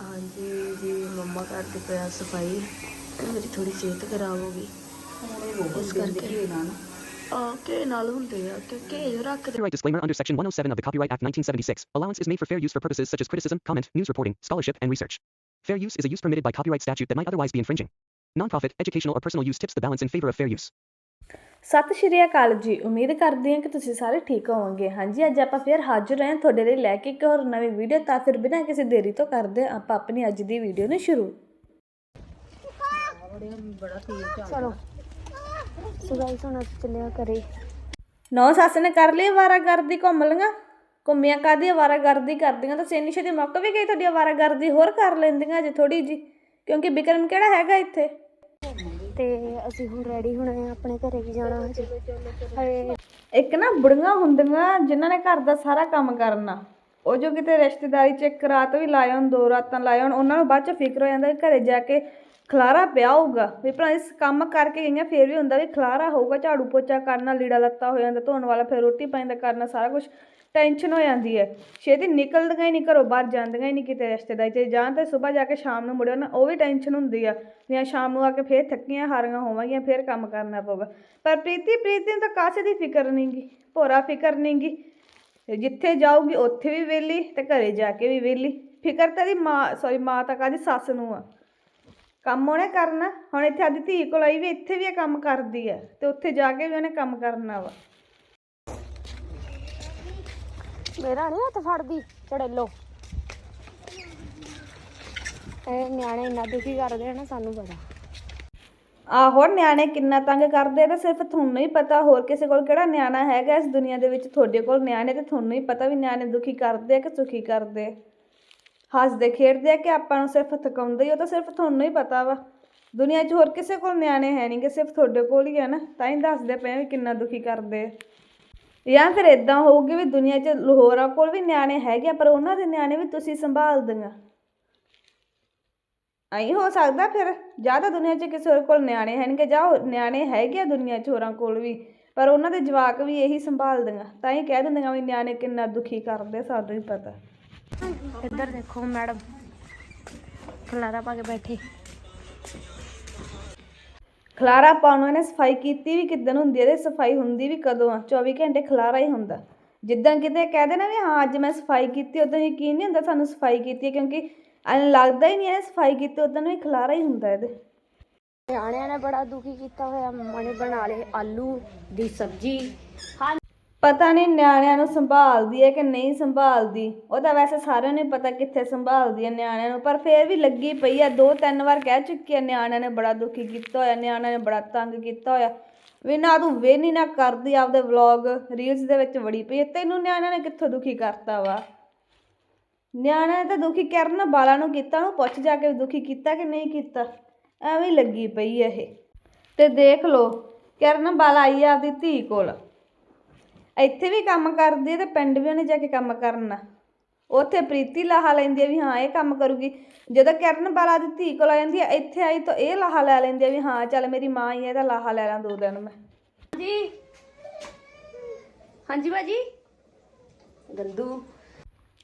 हाँ जी जी मम्मा सफाई मेरी थोड़ी सेहत खराब हो गई उस करके Okay, Copyright disclaimer under Section 107 of the Copyright Act 1976. Allowance is made for fair use for purposes such as criticism, comment, news reporting, scholarship, and research. Fair use is a use permitted by copyright statute that might otherwise be infringing. Nonprofit, educational, or personal use tips the balance in favor of fair use. ਸਤਿ ਸ਼੍ਰੀ ਅਕਾਲ ਜੀ। ਉਮੀਦ ਕਰਦੀ ਹਾਂ ਕਿ ਤੁਸੀਂ ਸਾਰੇ ਠੀਕ ਹੋਵੋਗੇ। ਹਾਂਜੀ ਅੱਜ ਆਪਾਂ ਫਿਰ ਹਾਜ਼ਰ ਹਾਂ ਤੁਹਾਡੇ ਲਈ ਲੈ ਕੇ ਇੱਕ ਹੋਰ ਨਵੀਂ ਵੀਡੀਓ। ਤਾਂ ਫਿਰ ਬਿਨਾਂ ਕਿਸੇ ਦੇਰੀ ਤੋਂ ਕਰਦੇ ਹਾਂ ਆਪਾਂ ਆਪਣੀ ਅੱਜ ਦੀ ਵੀਡੀਓ ਨੂੰ ਸ਼ੁਰੂ। ਚਲੋ। ਸੁਗਾਈ ਸੁਣਾ ਚੱਲਿਆ ਕਰੇ ਨੌ ਸੱਸ ਨੇ ਕਰ ਲਈ ਅਵਾਰਾਗਰਦੀ ਘੁੰਮ ਲਈਆਂ। ਘੁੰਮੀਆਂ ਕਾਦੀ ਅਵਾਰਾਗਰਦੀ ਕਰਦੀਆਂ? ਤਾਂ ਸੇਨੀ ਛੇਤੀ ਮੁੱਕ ਵੀ ਗਈ ਤੁਹਾਡੀ ਅਵਾਰਾਗਰਦੀ ਹੋਰ ਕਰ ਲੈਂਦੀਆਂ ਅਜੇ ਥੋੜੀ ਜੀ ਕਿਉਂਕਿ ਵਿਕਰਮ ਕਿਹੜਾ ਹੈਗਾ ਇੱਥੇ? ਤੇ ਅਸੀਂ ਹੁਣ ਰੈਡੀ ਹੋਣਾ ਹੈ ਆਪਣੇ ਘਰੇ ਵੀ ਜਾਣਾ ਹਜੇ। ਹਏ ਇੱਕ ਨਾ ਬੁੜੀਆਂ ਹੁੰਦੀਆਂ ਜਿਨ੍ਹਾਂ ਨੇ ਘਰ ਦਾ ਸਾਰਾ ਕੰਮ ਕਰਨਾ। ਉਹ ਜੋ ਕਿਤੇ ਰਿਸ਼ਤੇਦਾਰੀ 'ਚ ਇੱਕ ਰਾਤ ਵੀ ਲਾਏ ਹੋਣ, ਦੋ ਰਾਤਾਂ ਲਾਏ ਹੋਣ, ਉਹਨਾਂ ਨੂੰ ਬਾਅਦ 'ਚ ਫਿਕਰ ਹੋ ਜਾਂਦਾ ਕਿ ਘਰੇ ਜਾ ਕੇ ਖਲਾਰਾ ਪਿਆ ਹੋਊਗਾ। ਵੀ ਭਰਾ ਇਸ ਕੰਮ ਕਰਕੇ ਗਈਆਂ, ਫੇਰ ਵੀ ਹੁੰਦਾ ਵੀ ਖਲਾਰਾ ਹੋਊਗਾ, ਝਾੜੂ ਪੋਚਾ ਕਰਨਾ, ਲੀੜਾ ਲੱਤਾ ਹੋ ਜਾਂਦਾ, ਧੋਣ ਵਾਲਾ, ਫਿਰ ਰੋਟੀ ਪਾਣੀ ਦਾ ਕਰਨਾ, ਸਾਰਾ ਕੁਝ ਟੈਨਸ਼ਨ ਹੋ ਜਾਂਦੀ ਹੈ। ਛੇਤੀ ਨਿਕਲਦੀਆਂ ਹੀ ਨਹੀਂ ਘਰੋਂ, ਬਾਹਰ ਜਾਂਦੀਆਂ ਹੀ ਨਹੀਂ ਕਿਤੇ ਰਿਸ਼ਤੇਦਾਰੀ 'ਚ। ਜਾਂ ਤਾਂ ਸਵੇਰ ਜਾ ਕੇ ਸ਼ਾਮ ਨੂੰ ਮੁੜਿਆ ਨਾ, ਉਹ ਵੀ ਟੈਨਸ਼ਨ ਹੁੰਦੀ ਆ। ਜਾਂ ਸ਼ਾਮ ਨੂੰ ਆ ਕੇ ਫੇਰ ਥੱਕੀਆਂ, ਹਾਰੀਆਂ ਹੋਵਾਂਗੀਆਂ, ਫੇਰ ਕੰਮ ਕਰਨਾ ਪਊਗਾ। ਪਰ ਪ੍ਰੀਤੀ ਪ੍ਰੀਤੀ ਨੂੰ ਤਾਂ ਕਾਸੇ ਦੀ ਫਿਕਰ ਨਹੀਂਗੀ? ਭੋਰਾ ਫਿਕਰ ਨਹੀਂਗੀ। ਤੇ ਜਿੱਥੇ ਜਾਊਗੀ, ਉੱਥੇ ਵੀ ਵਿਹਲੀ ਤੇ ਘਰੇ ਜਾ ਕੇ ਵੀ ਵਿਹਲੀ। ਫਿਕਰ ਤਾਂ ਦੀ ਮਾਂ ਸੌਰੀ ਮਾਂ ਤਾਂ ਕਾਦੀ ਸੱਸ ਨੂੰ ਆ। ਕੰਮ ਉਹਨੇ ਕਰਨਾ ਹੁਣ ਇੱਥੇ ਆਦੀ ਧੀ ਕੋਲ ਆਈ ਵੀ ਇੱਥੇ ਵੀ ਇਹ ਕੰਮ ਕਰਦੀ ਹੈ ਤੇ ਉੱਥੇ ਜਾ ਕੇ ਵੀ ਉਹਨੇ ਕੰਮ ਕਰਨਾ ਵਾ। ਮੇਰਾ ਨਹੀਂ ਹੱਥ ਫੜਦੀ ਚੜੇਲੋ। ਇਹ ਨਿਆਣੇ ਇੰਨਾ ਦੁਖੀ ਕਰਦੇ ਆ ਨਾ ਸਾਨੂੰ ਪਤਾ। ਆਹੋ ਨਿਆਣੇ ਕਿੰਨਾ ਤੰਗ ਕਰਦੇ ਆ ਤਾਂ ਸਿਰਫ ਤੁਹਾਨੂੰ ਹੀ ਪਤਾ ਹੋਰ ਕਿਸੇ ਕੋਲ ਕਿਹੜਾ ਨਿਆਣਾ ਹੈਗਾ ਇਸ ਦੁਨੀਆ ਦੇ ਵਿੱਚ ਤੁਹਾਡੇ ਕੋਲ ਨਿਆਣੇ ਤੇ ਤੁਹਾਨੂੰ ਹੀ ਪਤਾ ਵੀ ਨਿਆਣੇ ਦੁਖੀ ਕਰਦੇ ਆ ਕਿ ਸੁਖੀ ਕਰਦੇ ਆ। ਹੱਸਦੇ ਖੇਡਦੇ ਆ ਕਿ ਆਪਾਂ ਨੂੰ ਸਿਰਫ ਥਕਾਉਂਦੇ ਹੀ ਉਹ ਤਾਂ ਸਿਰਫ ਤੁਹਾਨੂੰ ਹੀ ਪਤਾ ਵਾ। ਦੁਨੀਆ 'ਚ ਹੋਰ ਕਿਸੇ ਕੋਲ ਨਿਆਣੇ ਹੈ ਨਹੀਂ ਕਿ ਸਿਰਫ ਤੁਹਾਡੇ ਕੋਲ ਹੀ ਹੈ ਨਾ। ਤਾਂ ਹੀ ਦੱਸਦੇ ਪਏ ਆ ਵੀ ਕਿੰਨਾ ਦੁਖੀ ਕਰਦੇ ਆ। ਜਾਂ ਫਿਰ ਇਦਾਂ ਹੋਊਗੀ ਵੀ ਦੁਨੀਆ 'ਚ ਹੋਰਾਂ ਕੋਲ ਵੀ ਨਿਆਣੇ ਹੈਗੇ ਆ, ਪਰ ਉਹਨਾਂ ਦੇ ਨਿਆਣੇ ਵੀ ਤੁਸੀਂ ਸੰਭਾਲਦੀਆਂ ਐਂ ਹੋ ਸਕਦਾ ਫਿਰ ਜਾਂ ਤਾਂ ਦੁਨੀਆ 'ਚ ਕਿਸੇ ਹੋਰ ਕੋਲ ਨਿਆਣੇ ਹੈਣਗੇ ਜਾਂ ਉਹ ਨਿਆਣੇ ਹੈਗੇ ਆ ਦੁਨੀਆ 'ਚ ਹੋਰਾਂ ਕੋਲ ਵੀ ਪਰ ਉਹਨਾਂ ਦੇ ਜਵਾਕ ਵੀ ਇਹੀ ਸੰਭਾਲਦੀਆਂ ਤਾਂ ਹੀ ਕਹਿ ਦਿੰਦੀਆਂ ਵੀ ਨਿਆਣੇ ਕਿੰਨਾ ਦੁਖੀ ਕਰਦੇ ਸਾਨੂੰ ਹੀ ਪਤਾ। ਇੱਧਰ ਦੇਖੋ ਮੈਡਮ। ਖਲਾਰਾ ਪਾ ਕੇ ਬੈਠੇ। ਖਲਾਰਾ ਪਾਉਣ ਵਾਲੇ ਸਫ਼ਾਈ ਕੀਤੀ ਵੀ ਕਿੱਦਣ ਹੁੰਦੀ ਹੈ ਤੇ ਸਫ਼ਾਈ ਹੁੰਦੀ ਵੀ ਕਦੋਂ ਆ? 24 ਘੰਟੇ ਖਲਾਰਾ ਹੀ ਹੁੰਦਾ। ਜਿੱਦਾਂ ਕਿਤੇ ਕਹਦੇ ਨਾ ਵੀ ਹਾਂ ਅੱਜ ਮੈਂ ਸਫ਼ਾਈ ਕੀਤੀ ਉਦੋਂ ਯਕੀਨ ਨਹੀਂ ਹੁੰਦਾ ਸਾਨੂੰ ਸਫ਼ਾਈ ਕੀਤੀ ਹੈ ਕਿਉਂਕਿ ਐਂ ਲੱਗਦਾ ਹੀ ਨਹੀਂ ਹੈ ਸਫ਼ਾਈ ਕੀਤੀ ਉਦੋਂ ਵੀ ਖਲਾਰਾ ਹੀ ਹੁੰਦਾ ਇਹਦੇ। ਨਿਆਣਿਆਂ ਨੇ ਬੜਾ ਦੁਖੀ ਕੀਤਾ ਹੋਇਆ ਮੰਮਾ ਨੇ ਬਣਾ ਲਏ ਆਲੂ ਦੀ ਸਬਜ਼ੀ। ਹਾਂ ਪਤਾ ਨਹੀਂ ਨਿਆਣਿਆਂ ਨੂੰ ਸੰਭਾਲਦੀ ਹੈ ਕਿ ਨਹੀਂ ਸੰਭਾਲਦੀ। ਉਹ ਤਾਂ ਵੈਸੇ ਸਾਰਿਆਂ ਨੂੰ ਹੀ ਪਤਾ ਕਿੱਥੇ ਸੰਭਾਲਦੀ ਹੈ ਨਿਆਣਿਆਂ ਨੂੰ, ਪਰ ਫੇਰ ਵੀ ਲੱਗੀ ਪਈ ਹੈ। ਦੋ ਤਿੰਨ ਵਾਰ ਕਹਿ ਚੁੱਕੀ ਹੈ, ਨਿਆਣਿਆਂ ਨੇ ਬੜਾ ਦੁਖੀ ਕੀਤਾ ਹੋਇਆ, ਨਿਆਣਿਆਂ ਨੇ ਬੜਾ ਤੰਗ ਕੀਤਾ ਹੋਇਆ। ਵੀ ਨਾ ਤੂੰ ਵੇਹਨੀ ਨਾ ਕਰਦੀ ਆਪਦੇ ਵਲੌਗ ਰੀਲਸ ਦੇ ਵਿੱਚ ਵੜੀ ਪਈ ਹੈ। ਤੈਨੂੰ ਨਿਆਣਿਆਂ ਨੇ ਕਿੱਥੋਂ ਦੁਖੀ ਕਰਤਾ ਵਾ? ਨਿਆਣਿਆਂ ਨੇ ਤਾਂ ਦੁਖੀ ਕਰਨ ਬਾਲਾਂ ਨੂੰ ਕੀਤਾ ਨੂੰ ਪੁੱਛ ਜਾ ਕੇ ਵੀ ਦੁਖੀ ਕੀਤਾ ਕਿ ਨਹੀਂ ਕੀਤਾ। ਐਵੇਂ ਹੀ ਲੱਗੀ ਪਈ ਹੈ ਇਹ। ਤੇ ਦੇਖ ਲਓ, ਕਰਨ ਬਾਲਾ ਆਈ ਆ ਆਪਦੀ ਧੀ ਕੋਲ। ਇੱਥੇ ਵੀ ਕੰਮ ਕਰਦੀ ਹੈ ਤੇ ਪਿੰਡ ਵੀ ਉਹਨੇ ਜਾ ਕੇ ਕੰਮ ਕਰਨਾ। ਉੱਥੇ ਪ੍ਰੀਤੀ ਲਾਹਾ ਲੈਂਦੀ ਹੈ ਵੀ ਹਾਂ ਇਹ ਕੰਮ ਕਰੂਗੀ। ਜਦੋਂ ਕਰਨ ਬਾਲਾ ਦੀ ਧੀ ਕੋਲ ਆ ਜਾਂਦੀ ਹੈ ਇੱਥੇ ਆਈ ਤਾਂ ਇਹ ਲਾਹਾ ਲੈ ਲੈਂਦੀ ਹੈ ਵੀ ਹਾਂ ਚੱਲ ਮੇਰੀ ਮਾਂ ਹੀ ਹੈ ਇਹਦਾ ਲਾਹਾ ਲੈ ਲਾਂ ਦੋ ਦਿਨ ਮੈਂ। ਜੀ ਹਾਂਜੀ ਬਾਜੀ ਗੰਦੂ।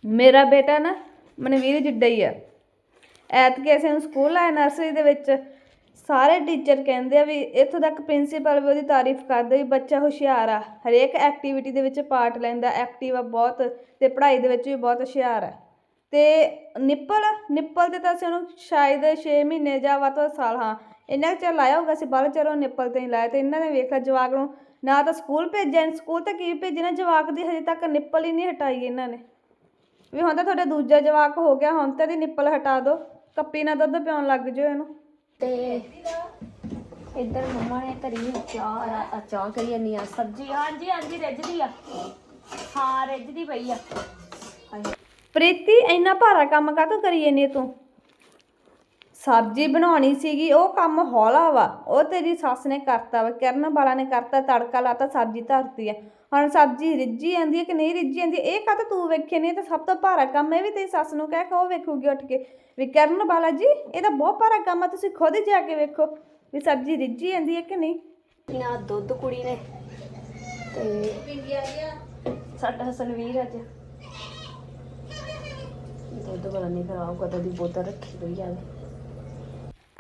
ਮੇਰਾ ਬੇਟਾ ਨਾ ਮਨਵੀਰ ਜਿੱਡਾ ਹੀ ਆ। ਐਤਕੀ ਅਸੀਂ ਨੂੰ ਸਕੂਲ ਆਇਆ ਨਰਸਰੀ ਦੇ ਵਿੱਚ। ਸਾਰੇ ਟੀਚਰ ਕਹਿੰਦੇ ਆ ਵੀ ਇੱਥੋਂ ਤੱਕ ਪ੍ਰਿੰਸੀਪਲ ਵੀ ਉਹਦੀ ਤਾਰੀਫ ਕਰਦੇ ਵੀ ਬੱਚਾ ਹੁਸ਼ਿਆਰ ਆ। ਹਰੇਕ ਐਕਟੀਵਿਟੀ ਦੇ ਵਿੱਚ ਪਾਰਟ ਲੈਂਦਾ ਐਕਟਿਵ ਆ ਬਹੁਤ ਤੇ ਪੜ੍ਹਾਈ ਦੇ ਵਿੱਚ ਵੀ ਬਹੁਤ ਹੁਸ਼ਿਆਰ ਆ। ਤੇ ਨਿੱਪਲ ਨਿੱਪਲ ਤੇ ਤਾਂ ਅਸੀਂ ਉਹਨੂੰ ਸ਼ਾਇਦ 6 ਮਹੀਨੇ ਜਾਂ ਵੱਧ ਤੋਂ ਵੱਧ ਸਾਲ, ਹਾਂ, ਇੰਨਾ ਕੁ ਚਿਰ ਲਾਇਆ ਹੋਊਗਾ, ਅਸੀਂ ਬਾਹਰ ਚਿਰ ਉਹ ਨਿੱਪਲ ਤੇ ਹੀ ਲਾਇਆ ਤੇ ਇਹਨਾਂ ਨੇ ਵੇਖਿਆ ਜਵਾਕ ਨੂੰ ਨਾ ਤਾਂ ਸਕੂਲ ਭੇਜਿਆ ਸਕੂਲ ਤਾਂ ਕੀ ਭੇਜਣਾ ਜਵਾਕ ਦੀ ਹਜੇ ਤੱਕ ਨਿੱਪਲ ਹੀ ਨਹੀਂ ਹਟਾਈ ਇਹਨਾਂ ਨੇ। ਵੀ ਹੁਣ ਤਾਂ ਤੁਹਾਡਾ ਦੂਜਾ ਜਵਾਕ ਹੋ ਗਿਆ, ਹੁਣ ਤਾਂ ਇਹਦੀ ਨਿੱਪਲ ਹਟਾ ਦਿਓ, ਕੱਪੀ ਨਾਲ ਦੁੱਧ ਪਿਆਉਣ ਲੱਗ ਜਾਓ ਇਹਨੂੰ। ਤੇ ਇੱਧਰ ਮੰਮਾ ਨੇ ਧਰੀ ਆ ਚਾਹ ਆ ਚਾਹ ਕਰੀ ਜਾਂਦੀ ਆ, ਸਬਜ਼ੀ। ਹਾਂਜੀ ਹਾਂਜੀ, ਰਿੱਝਦੀ ਆ। ਹਾਂ, ਰਿੱਝਦੀ ਪਈ ਆ। ਹਾਂਜੀ ਪ੍ਰੀਤੀ, ਇੰਨਾ ਭਾਰਾ ਕੰਮ ਕਾਹਤੋਂ ਕਰੀ ਜਾਂਦੀ ਤੂੰ? ਸਬਜ਼ੀ ਬਣਾਉਣੀ ਸੀਗੀ, ਉਹ ਕੰਮ ਹੌਲਾ ਵਾ। ਉਹ ਤੇਰੀ ਸੱਸ ਨੇ ਕਰਤਾ ਵਾ, ਕਿਰਨ ਵਾਲਾ ਨੇ ਕਰਤਾ, ਤੜਕਾ ਲਾਤਾ, ਸਬਜ਼ੀ ਧਰਤੀ ਆ। ਹੁਣ ਸਬਜ਼ੀ ਰਿੱਝੀ ਜਾਂਦੀ ਹੈ ਕਿ ਨਹੀਂ ਰਿੱਝੀ ਜਾਂਦੀ ਇਹ ਕਾਹਤੋਂ ਤੂੰ ਵੇਖੇ ਨਹੀਂ ਤਾਂ ਸਭ ਤੋਂ ਭਾਰਾ ਕੰਮ ਹੈ ਇਹ ਵੀ ਤੇਰੀ ਸੱਸ ਨੂੰ ਕਹਿ ਕੇ ਉਹ ਵੇਖੂਗੀ ਉੱਠ ਕੇ। ਵੀ ਕਰਨ ਵਾਲਾ ਜੀ ਇਹ ਤਾਂ ਬਹੁਤ ਭਾਰਾ ਕੰਮ ਆ ਤੁਸੀਂ ਖੁਦ ਜਾ ਕੇ ਵੇਖੋ ਵੀ ਸਬਜ਼ੀ ਰਿੱਝੀ ਜਾਂਦੀ ਹੈ ਕਿ ਨਹੀਂ। ਨਾ ਦੁੱਧ ਕੁੜੀ ਨੇ ਤੇ ਸਾਡਾ ਸਨਵੀਰ ਅੱਜ। ਦੁੱਧ ਨਹੀਂ ਖਰਾਬ ਕਦੋਂ ਦੀ ਬੋਤਲ ਰੱਖੀ ਹੋਈ ਆ।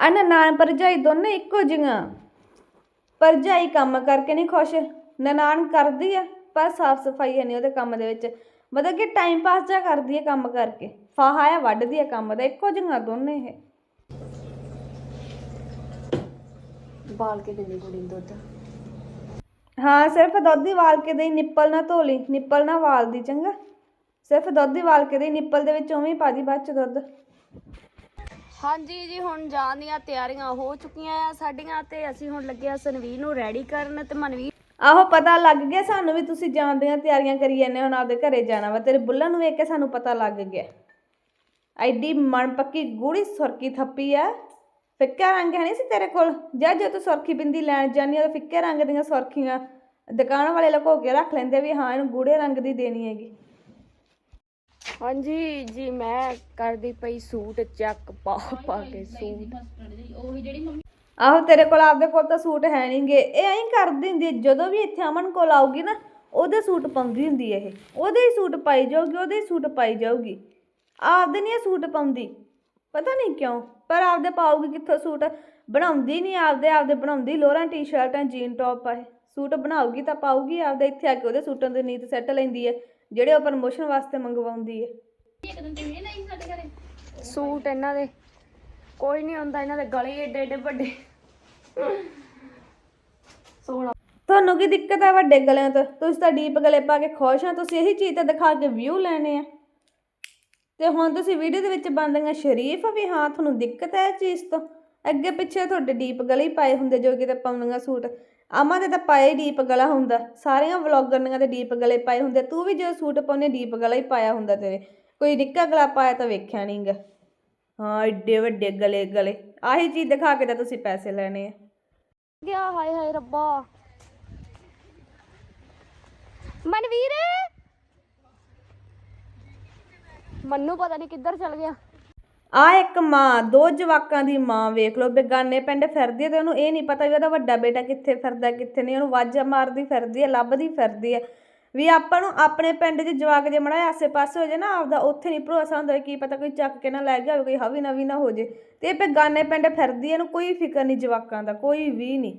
ਆ ਨਨਾਣ ਭਰਜਾਈ ਦੋਨੇ ਇੱਕੋ ਜਿਹੀਆਂ। ਭਰਜਾਈ ਕੰਮ ਕਰਕੇ ਨਹੀਂ ਖੁਸ਼। ਨਨਾਣ ਕਰਦੀ ਆ ਪਰ ਸਾਫ਼ ਸਫ਼ਾਈ ਹੈ ਨਹੀਂ ਉਹਦੇ ਕੰਮ ਦੇ ਵਿੱਚ। ਮਤਲਬ ਕਿ ਟਾਈਮ ਪਾਸ ਜਾ ਕਰਦੀ ਹੈ ਕੰਮ ਕਰਕੇ। ਫਾਹਾ ਆ ਵੱਢਦੀ ਹੈ ਕੰਮ ਦਾ ਇੱਕੋ ਜਿਹੀਆਂ ਦੋਨੇ ਇਹ। ਬਾਲ ਕੇ ਦਿੰਦੀ ਕੁੜੀ ਨੂੰ ਦੁੱਧ। ਹਾਂ ਸਿਰਫ ਦੁੱਧ ਹੀ ਵਾਲ ਕੇ ਦੇਈ ਨਿੱਪਲ ਨਾ ਧੋ ਲਈ ਨਿੱਪਲ ਨਾ ਵਾਲ ਦੀ ਚੰਗਾ। ਸਿਰਫ ਦੁੱਧ ਹੀ ਵਾਲ ਕੇ ਦੇਈ ਨਿੱਪਲ ਦੇ ਵਿੱਚ ਉਵੇਂ ਹੀ ਪਾ ਦੀ ਬਾਅਦ ਚ ਦੁੱਧ। ਹਾਂਜੀ ਜੀ ਹੁਣ ਜਾਣ ਦੀਆਂ ਤਿਆਰੀਆਂ ਹੋ ਚੁੱਕੀਆਂ ਆ ਸਾਡੀਆਂ ਤੇ ਅਸੀਂ ਹੁਣ ਲੱਗੇ ਆ ਸਨਵੀਰ ਨੂੰ ਰੈਡੀ ਕਰਨ ਤੇ ਮਨਵੀਰ ਆਹੋ ਪਤਾ ਲੱਗ ਗਿਆ ਸਾਨੂੰ ਵੀ ਤੁਸੀਂ ਜਾਣ ਦੀਆਂ ਤਿਆਰੀਆਂ ਕਰੀ ਜਾਂਦੇ ਹੋ ਹੁਣ ਆਪਦੇ ਘਰੇ ਜਾਣਾ ਵਾ ਤੇਰੇ ਬੁੱਲਾਂ ਨੂੰ ਵੇਖ ਕੇ ਸਾਨੂੰ ਪਤਾ ਲੱਗ ਗਿਆ। ਐਡੀ ਮਨ ਪੱਕੀ ਗੂੜੀ ਸੁਰਕੀ ਥੱਪੀ ਆ। ਫਿੱਕਾ ਰੰਗ ਹੈ ਨਹੀਂ ਸੀ ਤੇਰੇ ਕੋਲ? ਜਾਂ ਜੇ ਤੂੰ ਸੁਰਖੀ ਬਿੰਦੀ ਲੈਣ ਜਾਨੀ ਉਹ ਫਿੱਕੇ ਰੰਗ ਦੀਆਂ ਸੁਰਖੀਆਂ ਦੁਕਾਨ ਵਾਲੇ ਲੁਕੋ ਕੇ ਰੱਖ ਲੈਂਦੇ ਵੀ ਹਾਂ ਇਹਨੂੰ ਗੂੜੇ ਰੰਗ ਦੀ ਦੇਣੀ ਹੈਗੀ। ਹਾਂਜੀ ਜੀ ਮੈਂ ਕਰਦੀ ਪਈ ਸੂਟ ਚੱਕ ਪਾ ਪਾ ਕੇ ਸੂਟ। ਆਹੋ ਤੇਰੇ ਕੋਲ ਆਪਦੇ ਕੋਲ ਤਾਂ ਸੂਟ ਹੈ ਨਹੀਂਗੇ ਇਹ ਐਂ ਕਰਦੀ ਹੁੰਦੀ ਹੈ, ਜਦੋਂ ਵੀ ਇੱਥੇ ਅਮਨ ਕੋਲ ਆਊਗੀ ਨਾ ਉਹਦੇ ਸੂਟ ਪਾਉਂਦੀ ਹੁੰਦੀ ਹੈ ਇਹ। ਉਹਦੇ ਹੀ ਸੂਟ ਪਾਈ ਜਾਊਗੀ ਉਹਦੇ ਹੀ ਸੂਟ ਪਾਈ ਜਾਊਗੀ। ਆਪਦੇ ਨਹੀਂ ਇਹ ਸੂਟ ਪਾਉਂਦੀ। ਪਤਾ ਨਹੀਂ ਕਿਉਂ ਪਰ ਆਪਦੇ ਪਾਊਗੀ ਕਿੱਥੋਂ ਸੂਟ? ਬਣਾਉਂਦੀ ਨਹੀਂ ਆਪਦੇ ਆਪਦੇ ਬਣਾਉਂਦੀ ਲੋਰਾਂ ਟੀ-ਸ਼ਰਟਾਂ ਜੀਨ ਟੌਪ ਆ ਇਹ। ਸੂਟ ਬਣਾਊਗੀ ਤਾਂ ਪਾਊਗੀ ਆਪਦੇ ਇੱਥੇ ਆ ਕੇ ਉਹਦੇ ਸੂਟਾਂ ਦੇ ਨੀਤ ਸੈੱਟ ਲੈਂਦੀ ਹੈ ਜਿਹੜੇ ਉਹ ਪ੍ਰਮੋਸ਼ਨ ਵਾਸਤੇ ਮੰਗਵਾਉਂਦੀ ਹੈ ਸੂਟ ਇਹਨਾਂ ਦੇ। ਕੋਈ ਨਹੀਂ ਹੁੰਦਾ ਇਹਨਾਂ ਦੇ ਗਲੇ ਏਡੇ ਏਡੇ ਵੱਡੇ। ਸੋਹਣਾ। ਤੁਹਾਨੂੰ ਕੀ ਦਿੱਕਤ ਹੈ ਵੱਡੇ ਗਲਿਆਂ ਤੋਂ? ਤੁਸੀਂ ਤਾਂ ਡੀਪ ਗਲੇ ਪਾ ਕੇ ਖੁਸ਼ ਆ, ਤੁਸੀਂ ਇਹੀ ਚੀਜ਼ ਤੇ ਦਿਖਾ ਕੇ ਵਿਊ ਲੈਣੇ ਆ। ਤੇ ਹੁਣ ਤੁਸੀਂ ਵੀਡੀਓ ਦੇ ਵਿੱਚ ਬਣਦੀਆਂ ਸ਼ਰੀਫ ਵੀ ਹਾਂ, ਤੁਹਾਨੂੰ ਦਿੱਕਤ ਹੈ ਇਹ ਚੀਜ਼ ਤੋਂ? ਅੱਗੇ ਪਿੱਛੇ ਤੁਹਾਡੇ ਡੀਪ ਗਲੇ ਹੀ ਪਾਏ ਹੁੰਦੇ ਜੋ ਕਿਤੇ ਪਾਉਂਦੀਆਂ ਸੂਟ। ਆਮਾ ਦੇ ਤਾਂ ਪਾਏ ਡੀਪ ਗਲਾ ਹੁੰਦਾ। ਸਾਰੀਆਂ ਵਲੌਗਰਨੀਆਂ ਦੇ ਡੀਪ ਗਲੇ ਪਾਏ ਹੁੰਦੇ। ਤੂੰ ਵੀ ਜਦੋਂ ਸੂਟ ਪਾਉਨੇ ਡੀਪ ਗਲਾ ਹੀ ਪਾਇਆ ਹੁੰਦਾ ਤੇਰੇ। ਕੋਈ ਨਿੱਕਾ ਗਲਾ ਪਾਇਆ ਤਾਂ ਵੇਖਿਆ ਨਹੀਂਗਾ ਹਾਂ ਏਡੇ ਵੱਡੇ ਗਲੇ ਗਲੇ। ਆਹੀ ਚੀਜ਼ ਦਿਖਾ ਕੇ ਤਾਂ ਤੁਸੀਂ ਪੈਸੇ ਲੈਣੇ ਆ। ਗਿਆ ਹਾਏ ਹਾਏ ਰੱਬਾ। ਮਨਵੀਰ! ਮੰਨੂ ਪਤਾ ਨਹੀਂ ਕਿੱਧਰ ਚਲ ਗਿਆ। ਆ ਇੱਕ ਮਾਂ ਦੋ ਜਵਾਕਾਂ ਦੀ ਮਾਂ ਵੇਖ ਲਓ ਬੇਗਾਨੇ ਪਿੰਡ ਫਿਰਦੀ ਹੈ ਤੇ ਉਹਨੂੰ ਇਹ ਨਹੀਂ ਪਤਾ ਵੀ ਉਹਦਾ ਵੱਡਾ ਬੇਟਾ ਕਿੱਥੇ ਫਿਰਦਾ ਕਿੱਥੇ ਨਹੀਂ। ਉਹਨੂੰ ਵਾਜਾ ਮਾਰਦੀ ਫਿਰਦੀ ਹੈ ਲੱਭਦੀ ਫਿਰਦੀ ਹੈ ਵੀ ਆਪਾਂ ਨੂੰ ਆਪਣੇ ਪਿੰਡ 'ਚ ਜਵਾਕ ਜੇ ਮੜਾ ਆਸੇ-ਪਾਸੇ ਹੋ ਜੇ ਨਾ ਆਪਦਾ ਉੱਥੇ ਨਹੀਂ ਭਰੋਸਾ ਹੁੰਦਾ ਕੀ ਪਤਾ ਕੋਈ ਚੱਕ ਕੇ ਨਾ ਲੈ ਗਿਆ ਹੋਵੇ ਕੋਈ ਹਵੀ ਨਵੀ ਨਾ ਹੋ ਜੇ। ਤੇ ਇਹ ਬੇਗਾਨੇ ਪਿੰਡ ਫਿਰਦੀ ਇਹਨੂੰ ਕੋਈ ਫਿਕਰ ਨਹੀਂ ਜਵਾਕਾਂ ਦਾ ਕੋਈ ਵੀ ਨਹੀਂ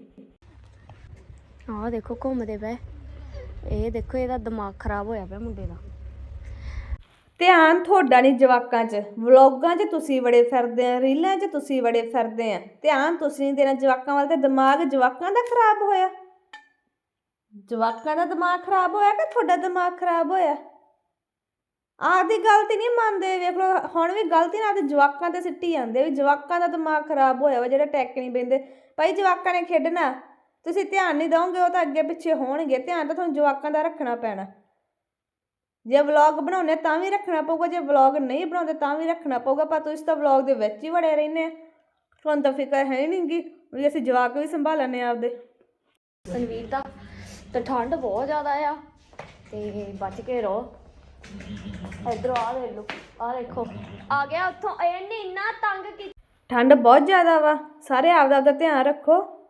ਆਹ ਦੇਖੋ ਘੁੰਮਦੇ ਪਏ। ਇਹ ਦੇਖੋ ਇਹਦਾ ਦਿਮਾਗ ਖਰਾਬ ਹੋਇਆ ਪਿਆ ਮੁੰਡੇ ਦਾ। ਧਿਆਨ ਤੁਹਾਡਾ ਨਹੀਂ ਜਵਾਕਾਂ 'ਚ। ਵਲੌਗਾਂ 'ਚ ਤੁਸੀਂ ਬੜੇ ਫਿਰਦੇ ਆ ਰੀਲਾਂ 'ਚ ਤੁਸੀਂ ਬੜੇ ਫਿਰਦੇ ਆ। ਧਿਆਨ ਤੁਸੀਂ ਨਹੀਂ ਦੇਣਾ ਜਵਾਕਾਂ ਵੱਲ ਤੇ ਦਿਮਾਗ ਜਵਾਕਾਂ ਦਾ ਖਰਾਬ ਹੋਇਆ। ਜਵਾਕਾਂ ਦਾ ਦਿਮਾਗ ਖਰਾਬ ਹੋਇਆ ਕਿ ਤੁਹਾਡਾ ਦਿਮਾਗ ਖਰਾਬ ਹੋਇਆ? ਆਦੀ ਗਲਤੀ ਨਹੀਂ ਮੰਨਦੇ, ਵੇਖ ਲਓ, ਹੁਣ ਵੀ ਗਲਤੀ ਨਾਲ ਤੇ ਜਵਾਕਾਂ ਤੇ ਸਿੱਟੀ ਜਾਂਦੇ ਵੀ ਜਵਾਕਾਂ ਦਾ ਦਿਮਾਗ ਖਰਾਬ ਹੋਇਆ ਵਾ, ਜਿਹੜੇ ਟੈਕ ਨਹੀਂ ਪੈਂਦੇ। ਭਾਈ ਜਵਾਕਾਂ ਨੇ ਖੇਡਣਾ, ਤੁਸੀਂ ਧਿਆਨ ਨਹੀਂ ਦੋਗੇ ਉਹ ਤਾਂ ਅੱਗੇ ਪਿੱਛੇ ਹੋਣਗੇ, ਧਿਆਨ ਤਾਂ ਤੁਹਾਨੂੰ ਜਵਾਕਾਂ ਦਾ ਰੱਖਣਾ ਪੈਣਾ। ਜੇ ਵਲੌਗ ਬਣਾਉਣੇ ਤਾਂ ਵੀ ਰੱਖਣਾ ਪਊਗਾ, ਜੇ ਵਲੌਗ ਨਹੀਂ ਬਣਾਉਂਦੇ, ਤਾਂ ਵੀ ਰੱਖਣਾ ਪਊਗਾ, ਪਰ ਤੁਸੀਂ ਤਾਂ ਵਲੌਗ ਦੇ ਵਿੱਚ ਹੀ ਵੜੇ ਰਹਿੰਦੇ ਆ। ਤੁਹਾਨੂੰ ਤਾਂ ਫਿਕਰ ਹੈ ਨਹੀਂ ਗੀ ਵੀ ਅਸੀਂ ਜਵਾਕ ਵੀ ਸੰਭਾਲਣੇ ਆਪਦੇ। ਸਨਵੀਰ ਦਾ ਤੇ ਠੰਡ ਬਹੁਤ ਜ਼ਿਆਦਾ ਆ। ਤੇ ਬਚ ਕੇ ਰਹੋ। ਇਧਰੋਂ ਆ ਦੇ ਲੋ ਆ ਦੇਖੋ। ਆ ਗਿਆ ਉੱਥੋਂ, ਇਹਨੇ ਇੰਨਾ ਤੰਗ ਕੀਤਾ ਠੰਡ ਬਹੁਤ ਜ਼ਿਆਦਾ ਵਾ। ਸਾਰੇ ਆਪਦਾ ਆਪਦਾ ਧਿਆਨ ਰੱਖੋ।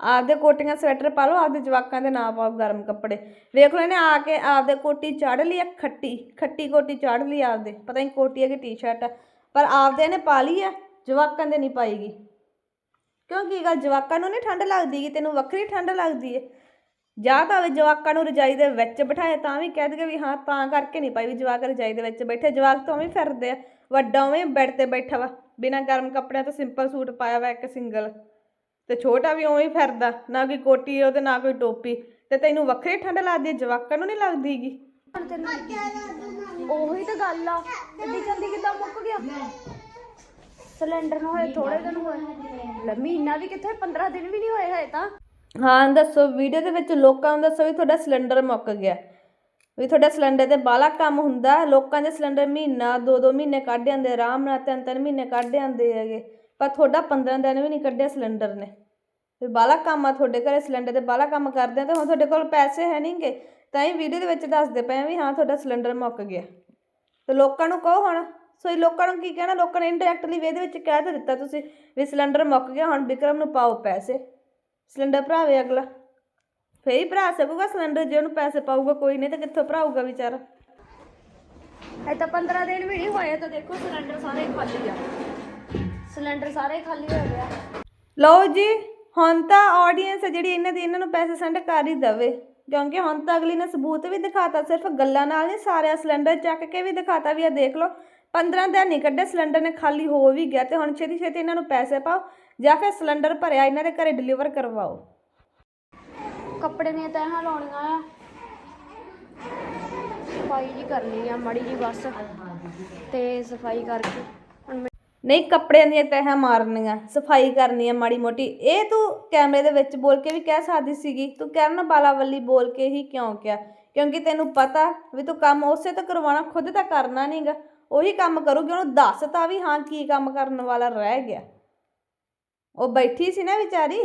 ਆਪਦੇ ਕੋਟੀਆਂ ਸਵੈਟਰ ਪਾ ਲਓ, ਆਪਦੇ ਜਵਾਕਾਂ ਦੇ ਨਾ ਪਾਓ ਗਰਮ ਕੱਪੜੇ। ਵੇਖ ਲਓ ਇਹਨੇ ਆ ਕੇ ਆਪਦੇ ਕੋਟੀ ਚੜ ਲਈ ਆ, ਖੱਟੀ ਖੱਟੀ ਕੋਟੀ ਚੜ ਲਈ ਆਪਦੇ। ਪਤਾ ਨਹੀਂ ਕੋਟੀ ਹੈ ਕਿ ਟੀ-ਸ਼ਰਟ ਆ। ਪਰ ਆਪਦੇ ਇਹਨੇ ਪਾ ਲਈ ਆ, ਜਵਾਕਾਂ ਦੇ ਨਹੀਂ ਪਾਈਗੀ ਕਿਉਂ ਕੀ ਗੱਲ? ਜਵਾਕਾਂ ਨੂੰ ਨਹੀਂ ਠੰਡ ਲੱਗਦੀ ਗੀ, ਤੈਨੂੰ ਵੱਖਰੀ ਠੰਡ ਲੱਗਦੀ ਏ। ਜਾਂ ਤਾਂ ਜਵਾਕਾਂ ਨੂੰ ਰਜਾਈ ਦੇ ਵਿੱਚ ਬਿਠਾਏ ਤਾਂ ਵੀ ਕਹਿ ਦਗੇ ਵੀ ਹਾਂ, ਤਾਂ ਕਰਕੇ ਨਹੀਂ ਪਾਈ ਵੀ ਜਵਾਕ ਰਜਾਈ ਦੇ ਵਿੱਚ ਬੈਠੇ। ਜਵਾਕ ਤਾਂ ਉਵੇਂ ਫਿਰਦੇ ਆ। ਵੱਡਾ ਉਵੇਂ ਬੈੱਡ ਤੇ ਬੈਠਾ ਵਾ। ਬਿਨਾਂ ਗਰਮ ਕੱਪੜਿਆਂ ਤੋਂ ਸਿੰਪਲ ਸੂਟ ਪਾਇਆ ਵਾ ਇੱਕ ਸਿੰਗਲ ਤੇ ਛੋਟਾ ਵੀ ਉਵੇਂ ਫਿਰਦਾ। ਨਾ ਕੋਈ ਕੋਟੀ ਉਹਦੇ, ਨਾ ਕੋਈ ਟੋਪੀ। ਤੇ ਤੈਨੂੰ ਵੱਖਰੀ ਠੰਡ ਲੱਗਦੀ ਹੈ ਜਵਾਕਾਂ ਨੂੰ ਨਹੀਂ ਲੱਗਦੀ ਹੁਣ ਤੈਨੂੰ ਉਹੀ ਤਾਂ ਗੱਲ ਆ। ਇੱਡੀ ਜਲਦੀ ਕਿੱਦਾਂ ਮੁੱਕ ਗਿਆ? ਸਿਲੰਡਰ ਨੂੰ ਹੋਏ ਥੋੜੇ ਦਿਨ ਹੋਏ। ਲੈ ਮਹੀਨਾ ਵੀ ਕਿੱਥੇ? 15 ਦਿਨ ਵੀ ਨਹੀਂ ਹੋਏ ਹਜੇ ਤਾਂ। ਹਾਂ, ਦੱਸੋ, ਵੀਡੀਓ ਦੇ ਵਿੱਚ ਲੋਕਾਂ ਨੂੰ ਦੱਸੋ ਵੀ ਤੁਹਾਡਾ ਸਿਲੰਡਰ ਮੁੱਕ ਗਿਆ। ਵੀ ਤੁਹਾਡਾ ਸਿਲੰਡਰ ਤੇ ਬਾਲਾ ਕੰਮ ਹੁੰਦਾ। ਲੋਕਾਂ ਦੇ ਸਿਲੰਡਰ ਮਹੀਨਾ, ਦੋ ਦੋ ਮਹੀਨੇ ਕੱਢ ਜਾਂਦੇ, ਆਰਾਮ ਨਾਲ ਤਿੰਨ ਤਿੰਨ ਮਹੀਨੇ ਕੱਢ ਜਾਂਦੇ ਹੈਗੇ। ਪਰ ਤੁਹਾਡਾ 15 ਦਿਨ ਵੀ ਨਹੀਂ ਕੱਢਿਆ ਸਿਲੰਡਰ ਨੇ। ਵੀ ਬਾਲਾ ਕੰਮ ਆ ਤੁਹਾਡੇ ਘਰੇ, ਸਿਲੰਡਰ ਤੇ ਬਾਲਾ ਕੰਮ ਕਰਦੇ ਆ ਤੇ ਹੁਣ ਤੁਹਾਡੇ ਕੋਲ ਪੈਸੇ ਹੈ ਨਹੀਂਗੇ ਤਾਂ ਹੀ ਵੀਡੀਓ ਦੇ ਵਿੱਚ ਦੱਸਦੇ ਪਏ ਆ ਵੀ ਹਾਂ, ਤੁਹਾਡਾ ਸਿਲੰਡਰ ਮੁੱਕ ਗਿਆ। ਤੇ ਲੋਕਾਂ ਨੂੰ ਕਹੋ ਹੁਣ। ਸੋ ਇਹ ਲੋਕਾਂ ਨੂੰ ਕੀ ਕਹਿਣਾ? ਲੋਕਾਂ ਨੇ ਇਨਡਾਇਰੈਕਟਲੀ ਵੀ ਇਹਦੇ ਵਿੱਚ ਕਹਿ ਤਾਂ ਦਿੱਤਾ ਤੁਸੀਂ ਵੀ ਸਿਲੰਡਰ ਮੁੱਕ ਗਿਆ, ਹੁਣ ਵਿਕਰਮ ਨੂੰ ਪਾਓ ਪੈਸੇ। ਸਿਲੰਡਰ ਭਰਾਵੇ ਅਗਲਾ। ਫੇਰ ਹੀ ਭਰਾ ਸਕੂਗਾ ਸਿਲੰਡਰ ਜੇ ਉਹਨੂੰ ਪੈਸੇ ਪਾਊਗਾ ਕੋਈ ਨਹੀਂ ਤਾਂ ਕਿੱਥੋਂ ਭਰਾਊਗਾ ਵਿਚਾਰਾ। ਇਹ ਤਾਂ 15 ਦਿਨ ਵੀ ਨਹੀਂ ਹੋਏ ਤਾਂ ਦੇਖੋ ਸਿਲੰਡਰ ਸਾਰੇ ਖਾਲੀ ਆ। ਸਿਲੰਡਰ ਸਾਰੇ ਖਾਲੀ ਹੋ ਗਿਆ ਲਓ ਜੀ ਹੁਣ ਤਾਂ ਆਡੀਅנס ਜਿਹੜੀ ਇਹਨਾਂ ਦੀ ਇਹਨਾਂ ਨੂੰ ਪੈਸੇ ਸੈਂਡ ਕਰ ਹੀ ਦਵੇ। ਕਿਉਂਕਿ ਹੁਣ ਤਾਂ ਅਗਲੀ ਨੇ ਸਬੂਤ ਵੀ ਦਿਖਾਤਾ ਸਿਰਫ ਗੱਲਾਂ ਨਾਲ ਨਹੀਂ ਸਾਰਿਆ ਸਿਲੰਡਰ ਚੱਕ ਕੇ ਵੀ ਦਿਖਾਤਾ ਵੀ ਆ ਦੇਖ ਲਓ। 15 ਦਿਨ ਨਹੀਂ ਕੱਢੇ ਸਿਲੰਡਰ ਨੇ ਖਾਲੀ ਹੋ ਵੀ ਗਿਆ ਤੇ ਹੁਣ ਛੇਤੀ ਛੇਤੀ ਇਹਨਾਂ ਨੂੰ ਪੈਸੇ ਪਾਓ। ਜਾਂ ਫਿਰ ਸਿਲੰਡਰ ਭਰਿਆ ਇਹਨਾਂ ਦੇ ਘਰੇ ਡਿਲੀਵਰ ਕਰਵਾਓ। ਕੱਪੜੇ ਦੀਆਂ ਤਹਾਂ ਲਾਉਣੀਆਂ ਆ। ਸਫ਼ਾਈ ਜੀ ਕਰਨੀ ਆ ਮੜੀ ਜੀ ਬਸ। ਤੇ ਸਫ਼ਾਈ ਕਰਕੇ ਨਹੀਂ ਕੱਪੜਿਆਂ ਦੀਆਂ ਤਹਿਾਂ ਮਾਰਨੀਆਂ। ਸਫ਼ਾਈ ਕਰਨੀ ਹੈ ਮਾੜੀ ਮੋਟੀ। ਇਹ ਤੂੰ ਕੈਮਰੇ ਦੇ ਵਿੱਚ ਬੋਲ ਕੇ ਵੀ ਕਹਿ ਸਕਦੀ ਸੀਗੀ। ਤੂੰ ਕਰਨ ਬਾਲਾਵੱਲੀ ਬੋਲ ਕੇ ਹੀ ਕਿਉਂ ਕਿਹਾ? ਕਿਉਂਕਿ ਤੈਨੂੰ ਪਤਾ ਵੀ ਤੂੰ ਕੰਮ ਉਸੇ ਤੋਂ ਕਰਵਾਉਣਾ ਖੁਦ ਤਾਂ ਕਰਨਾ ਨਹੀਂਗਾ ਉਹੀ ਕੰਮ ਕਰੂਗੀ ਉਹਨੂੰ ਦੱਸ ਤਾਂ ਵੀ ਹਾਂ ਕੀ ਕੰਮ ਕਰਨ ਵਾਲਾ ਰਹਿ ਗਿਆ। ਉਹ ਬੈਠੀ ਸੀ ਨਾ ਵਿਚਾਰੀ।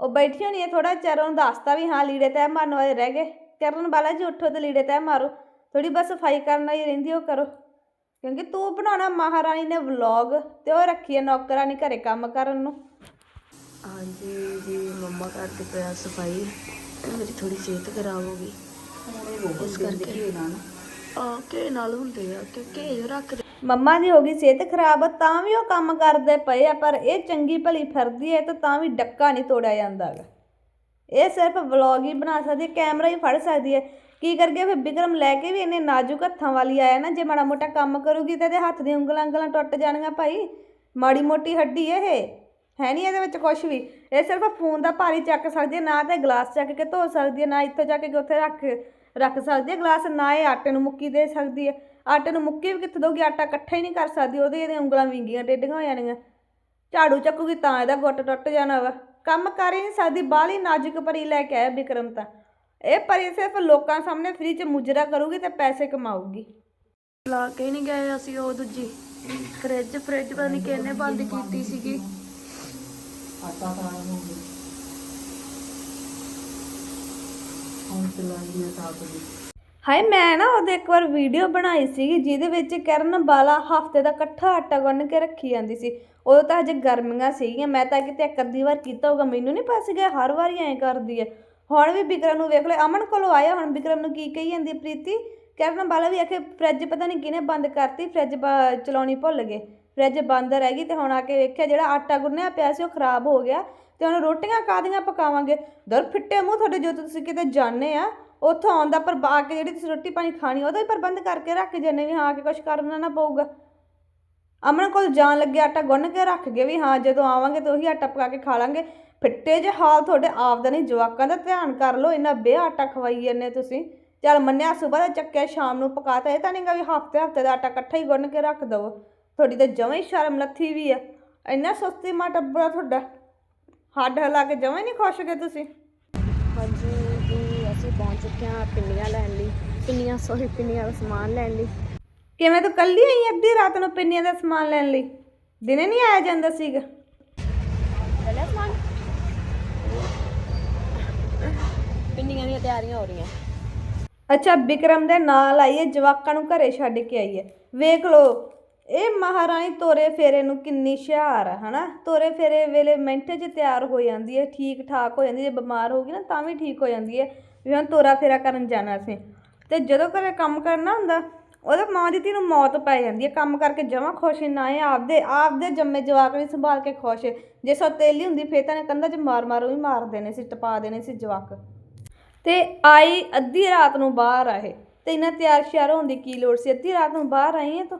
ਉਹ ਬੈਠੀ ਹੋਣੀ ਹੈ ਥੋੜਾ ਚਿਰ ਉਹਨੂੰ ਦੱਸਤਾ ਵੀ ਹਾਂ ਲੀੜੇ ਤੈਅ ਮਾਰਨ ਵਾਲੇ ਰਹਿ ਗਏ। ਕਰਨ ਬਾਲਾ ਜੀ ਉੱਠੋ ਤੇ ਲੀੜੇ ਤੈਅ ਮਾਰੋ। ਥੋੜੀ ਬਸ ਸਫ਼ਾਈ ਕਰਨ ਵਾਲੀ ਰਹਿੰਦੀ ਉਹ ਕਰੋ। ਕਿਉਂਕਿ ਤੂੰ ਬਣਾਉਣਾ ਮਹਾਰਾਣੀ ਨੇ ਵਲੌਗ ਤੇ ਉਹ ਰੱਖੀ ਹੈ ਨੌਕਰਾਨੀ ਘਰੇ ਕੰਮ ਕਰਨ ਨੂੰ। ਹਾਂਜੀ ਜੀ ਮੰਮਾ ਕਰਦੇ ਪਿਆ ਸਫ਼ਾਈ। ਮੇਰੀ ਥੋੜੀ ਸਿਹਤ ਖਰਾਬ ਹੋ ਗਈ। ਉਸ ਕਰਕੇ ਆ ਕੇ ਨਾਲ ਹੁੰਦੇ ਆ ਕਿ ਕੇ ਰੱਖ ਮੰਮਾ ਦੀ ਹੋ ਗਈ ਸਿਹਤ ਖਰਾਬ, ਤਾਂ ਵੀ ਉਹ ਕੰਮ ਕਰਦੇ ਪਏ ਆ, ਪਰ ਇਹ ਚੰਗੀ ਭਲੀ ਫਿਰਦੀ ਹੈ ਤੇ ਤਾਂ ਵੀ ਡੱਕਾ ਨਹੀਂ ਤੋੜਿਆ ਜਾਂਦਾ ਗਾ ਇਹ ਸਿਰਫ ਵਲੌਗ ਹੀ ਬਣਾ ਸਕਦੀ ਹੈ ਕੈਮਰਾ ਹੀ ਫੜ ਸਕਦੀ ਹੈ ਕੀ ਕਰਕੇ ਫਿਰ ਬਿਕਰਮ ਲੈ ਕੇ ਵੀ ਇਹਨੇ ਨਾਜ਼ੁਕ ਹੱਥਾਂ ਵਾਲੀ ਆਇਆ ਨਾ, ਜੇ ਮਾੜਾ ਮੋਟਾ ਕੰਮ ਕਰੂਗੀ ਤਾਂ ਇਹਦੇ ਹੱਥ ਦੀਆਂ ਉਂਗਲਾਂ ਉਂਗਲਾਂ ਟੁੱਟ ਜਾਣਗੀਆਂ ਭਾਈ। ਮਾੜੀ ਮੋਟੀ ਹੱਡੀ ਇਹ, ਹੈ ਨਹੀਂ ਇਹਦੇ ਵਿੱਚ ਕੁਝ ਵੀ। ਇਹ ਸਿਰਫ ਫੋਨ ਦਾ ਭਾਰੀ ਚੱਕ ਸਕਦੀ ਹੈ ਨਾ ਤੇ ਗਲਾਸ ਚੱਕ ਕੇ ਧੋ ਸਕਦੀ ਹੈ ਨਾ ਇੱਥੋਂ ਚੱਕ ਕੇ ਉੱਥੇ ਰੱਖ ਰੱਖ ਸਕਦੀ ਹੈ ਗਲਾਸ ਨਾ ਇਹ ਆਟੇ ਨੂੰ ਮੁੱਕੀ ਦੇ ਸਕਦੀ ਹੈ ਆਟੇ ਨੂੰ ਮੁੱਕੀ ਵੀ ਕਿੱਥੇ ਦੋਗੀ ਆਟਾ ਇਕੱਠਾ ਹੀ ਨਹੀਂ ਕਰ ਸਕਦੀ। ਉਹਦੇ ਇਹਦੀਆਂ ਉਂਗਲਾਂ ਵਿੰਗੀਆਂ ਟੇਢੀਆਂ ਹੋ ਜਾਣਗੀਆਂ ਝਾੜੂ ਚੱਕੂਗੀ ਤਾਂ ਇਹਦਾ ਗੁੱਟ ਟੁੱਟ ਜਾਣਾ ਵਾ। ਕੰਮ ਕਰ ਹੀ ਨਹੀਂ ਸਕਦੀ। ਬਾਹਲੀ ਨਾਜ਼ੁਕ ਪਰੀ ਲੈ ਕੇ ਆਇਆ ਵਿਕਰਮ ਤਾਂ। ਇਹ ਪਰੀ ਸਿਰਫ ਲੋਕਾਂ ਸਾਹਮਣੇ ਫ੍ਰੀ ਚ ਮੁਜਰਾ ਕਰੂਗੀ ਤੇ ਪੈਸੇ ਕਮਾਊਗੀ। ਲਾ ਕੇ ਨਹੀਂ ਗਏ ਅਸੀਂ ਉਹ ਦੂਜੀ। ਫ੍ਰਿਜ ਫ੍ਰਿਜ ਪਤਾ ਨਹੀਂ ਕਿਹਨੇ ਬੰਦ ਕੀਤੀ ਸੀਗੀ। ਹਾਏ, ਮੈਂ ਨਾ ਉਹਦੇ ਇੱਕ ਵਾਰ ਵੀਡੀਓ ਬਣਾਈ ਸੀਗੀ ਜਿਹਦੇ ਵਿੱਚ ਕਰਨ ਬਾਲਾ ਹਫ਼ਤੇ ਦਾ ਇਕੱਠਾ ਆਟਾ ਗੁੰਨ ਕੇ ਰੱਖੀ ਜਾਂਦੀ ਸੀ। ਉਦੋਂ ਤਾਂ ਹਜੇ ਗਰਮੀਆਂ ਸੀਗੀਆਂ, ਮੈਂ ਤਾਂ ਕਿਤੇ ਇੱਕ ਅੱਧੀ ਵਾਰ ਕੀਤਾ ਹੋਊਗਾ, ਮੈਨੂੰ ਨਹੀਂ ਪਤਾ ਸੀਗਾ ਹਰ ਵਾਰੀ ਐਂ ਕਰਦੀ ਹੈ। ਹੁਣ ਵੀ ਬਿਕਰਮ ਨੂੰ ਵੇਖ ਲੈ ਅਮਨ ਕੋਲੋਂ ਆਇਆ, ਹੁਣ ਬਿਕਰਮ ਨੂੰ ਕੀ ਕਹੀ ਜਾਂਦੀ ਪ੍ਰੀਤੀ? ਕਰਨ ਬਾਲਾ ਵੀ ਆਖੇ, ਫ੍ਰਿਜ ਪਤਾ ਨਹੀਂ ਕਿਹਨੇ ਬੰਦ ਕਰਤੀ, ਫ੍ਰਿਜ ਬ- ਚਲਾਉਣੀ ਭੁੱਲ ਗਏ। ਫ੍ਰਿਜ ਬੰਦ ਰਹਿ ਗਈ ਤੇ ਹੁਣ ਆ ਕੇ ਵੇਖਿਆ, ਜਿਹੜਾ ਆਟਾ ਗੁੰਨਿਆ ਪਿਆ ਸੀ, ਉਹ ਖਰਾਬ ਹੋ ਗਿਆ ਤੇ ਹੁਣ ਰੋਟੀਆਂ ਕਾਦੀਆਂ ਪਕਾਵਾਂਗੇ? ਦਰ ਫਿੱਟੇ ਮੂੰਹ ਤੁਹਾਡੇ ਜੋ ਤੁਸੀਂ ਕਿਤੇ ਜਾਣੇ ਆ ਉੱਥੋਂ ਆਉਂਦਾ, ਪਰ ਆ ਕੇ ਜਿਹੜੀ ਤੁਸੀਂ ਰੋਟੀ ਪਾਣੀ ਖਾਣੀ, ਉਹਦਾ ਵੀ ਪ੍ਰਬੰਧ ਕਰਕੇ ਰੱਖ ਜੰਨੇ ਵੀ ਹਾਂ, ਕਿ ਕੁਝ ਕਰਨਾ ਨਾ ਪਊਗਾ। ਅਮਨ ਕੋਲ ਜਾਣ ਲੱਗੇ, ਆਟਾ ਗੁੰਨ ਕੇ ਰੱਖ ਗਏ ਵੀ ਹਾਂ, ਜਦੋਂ ਆਵਾਂਗੇ ਤਾਂ ਉਹੀ ਆਟਾ ਪਕਾ ਕੇ ਖਾ ਲਾਂਗੇ। ਫਿੱਟੇ ਜੇ ਹਾਲ ਤੁਹਾਡੇ ਆਪ ਦਾ ਨਹੀਂ ਜਵਾਕਾਂ ਦਾ ਧਿਆਨ ਕਰ ਲਓ, ਇੰਨਾ ਬੇ ਆਟਾ ਖਵਾਈ ਜਾਂਦੇ ਤੁਸੀਂ। ਚੱਲ ਮੰਨਿਆ ਸਵੇਰ ਦਾ ਚੱਕਿਆ, ਸ਼ਾਮ ਨੂੰ ਪਕਾਤਾ, ਇਹ ਤਾਂ ਨਹੀਂਗਾ ਵੀ ਹਫ਼ਤੇ ਹਫ਼ਤੇ ਦਾ ਆਟਾ ਇਕੱਠਾ ਹੀ ਗੁੰਨ ਕੇ ਰੱਖ ਦਵੋ। ਤੁਹਾਡੀ ਤਾਂ ਜਮਾਂ ਹੀ ਸ਼ਰਮ ਲੱਥੀ ਵੀ ਆ। ਇੰਨਾ ਸਸਤੀ ਮਾ ਟੱਬਰਾ ਤੁਹਾਡਾ। ਹੱਡ ਹਿਲਾ ਕੇ ਜਮਾਂ ਹੀ ਨਹੀਂ ਖੁਸ਼ ਗਏ ਤੁਸੀਂ। ਪਿੰਨੀਆਂ ਸੋਰੀ ਪਿੰਨੀਆਂ ਦਾ ਸਮਾਨ ਲੈਣ ਲਈ। ਕਿਵੇਂ ਤੂੰ ਕੱਲੀ ਆਈ ਅੱਧੀ ਰਾਤ ਨੂੰ ਪਿੰਨੀਆਂ ਦਾ ਸਮਾਨ ਲੈਣ ਲਈ? ਦਿਨੇ ਨਹੀਂ ਆਇਆ ਜਾਂਦਾ ਸੀਗਾ? ਲੈ ਲਿਆ ਸਮਾਨ। ਪਿੰਨੀਆਂ ਦੀਆਂ ਤਿਆਰੀਆਂ ਹੋ ਰਹੀਆਂ। ਅੱਛਾ ਵਿਕਰਮ ਦੇ ਨਾਲ ਆਈ ਹੈ ਜਵਾਕਾਂ ਨੂੰ ਘਰੇ ਛੱਡ ਕੇ ਆਈ ਹੈ ਵੇਖ ਲੋ ਇਹ ਮਹਾਰਾਣੀ ਤੋਰੇ ਫੇਰੇ ਨੂੰ ਕਿੰਨੀ ਹੁਸ਼ਿਆਰ ਹੈ ਹਨਾ? ਤੋਰੇ ਫੇਰੇ ਵੇਲੇ ਮਿੰਟ 'ਚ ਤਿਆਰ ਹੋ ਜਾਂਦੀ ਹੈ ਠੀਕ ਠਾਕ ਹੋ ਜਾਂਦੀ ਹੈ ਜੇ ਬਿਮਾਰ ਹੋ ਗਈ ਨਾ ਤਾਂ ਵੀ ਠੀਕ ਹੋ ਜਾਂਦੀ ਹੈ ਵੀ ਹੁਣ ਤੋਰਾ ਫੇਰਾ ਕਰਨ ਜਾਣਾ ਸੀ। ਤੇ ਜਦੋਂ ਘਰੇ ਕੰਮ ਕਰਨਾ ਹੁੰਦਾ, ਉਹਦੇ ਮਾਂ ਦੀ ਧੀ ਨੂੰ ਮੌਤ ਪੈ ਜਾਂਦੀ ਹੈ। ਕੰਮ ਕਰਕੇ ਜਮਾਂ ਖੁਸ਼ ਨਾ ਹੈ ਆਪਦੇ ਆਪਦੇ ਜੰਮੇ ਜਵਾਕ ਨਹੀਂ ਸੰਭਾਲ ਕੇ ਖੁਸ਼ ਜੇ ਸੌਤੇਲੀ ਹੁੰਦੀ, ਫੇਰ ਤਾਂ ਨੇ ਕੰਧਾਂ 'ਚ ਮਾਰ ਮਾਰ ਹੀ ਮਾਰ ਦੇਣੇ ਸੀ, ਟਪਾ ਦੇਣੇ ਸੀ ਜਵਾਕ। ਤੇ ਆਈ ਅੱਧੀ ਰਾਤ ਨੂੰ ਬਾਹਰ ਆਏ। ਤੇ ਇਹਨਾਂ ਤਿਆਰ ਸ਼ਿਆਰ ਹੋਣ ਦੀ ਕੀ ਲੋੜ ਸੀ? ਅੱਧੀ ਰਾਤ ਨੂੰ ਬਾਹਰ ਆਈ ਹੈ ਤੂੰ?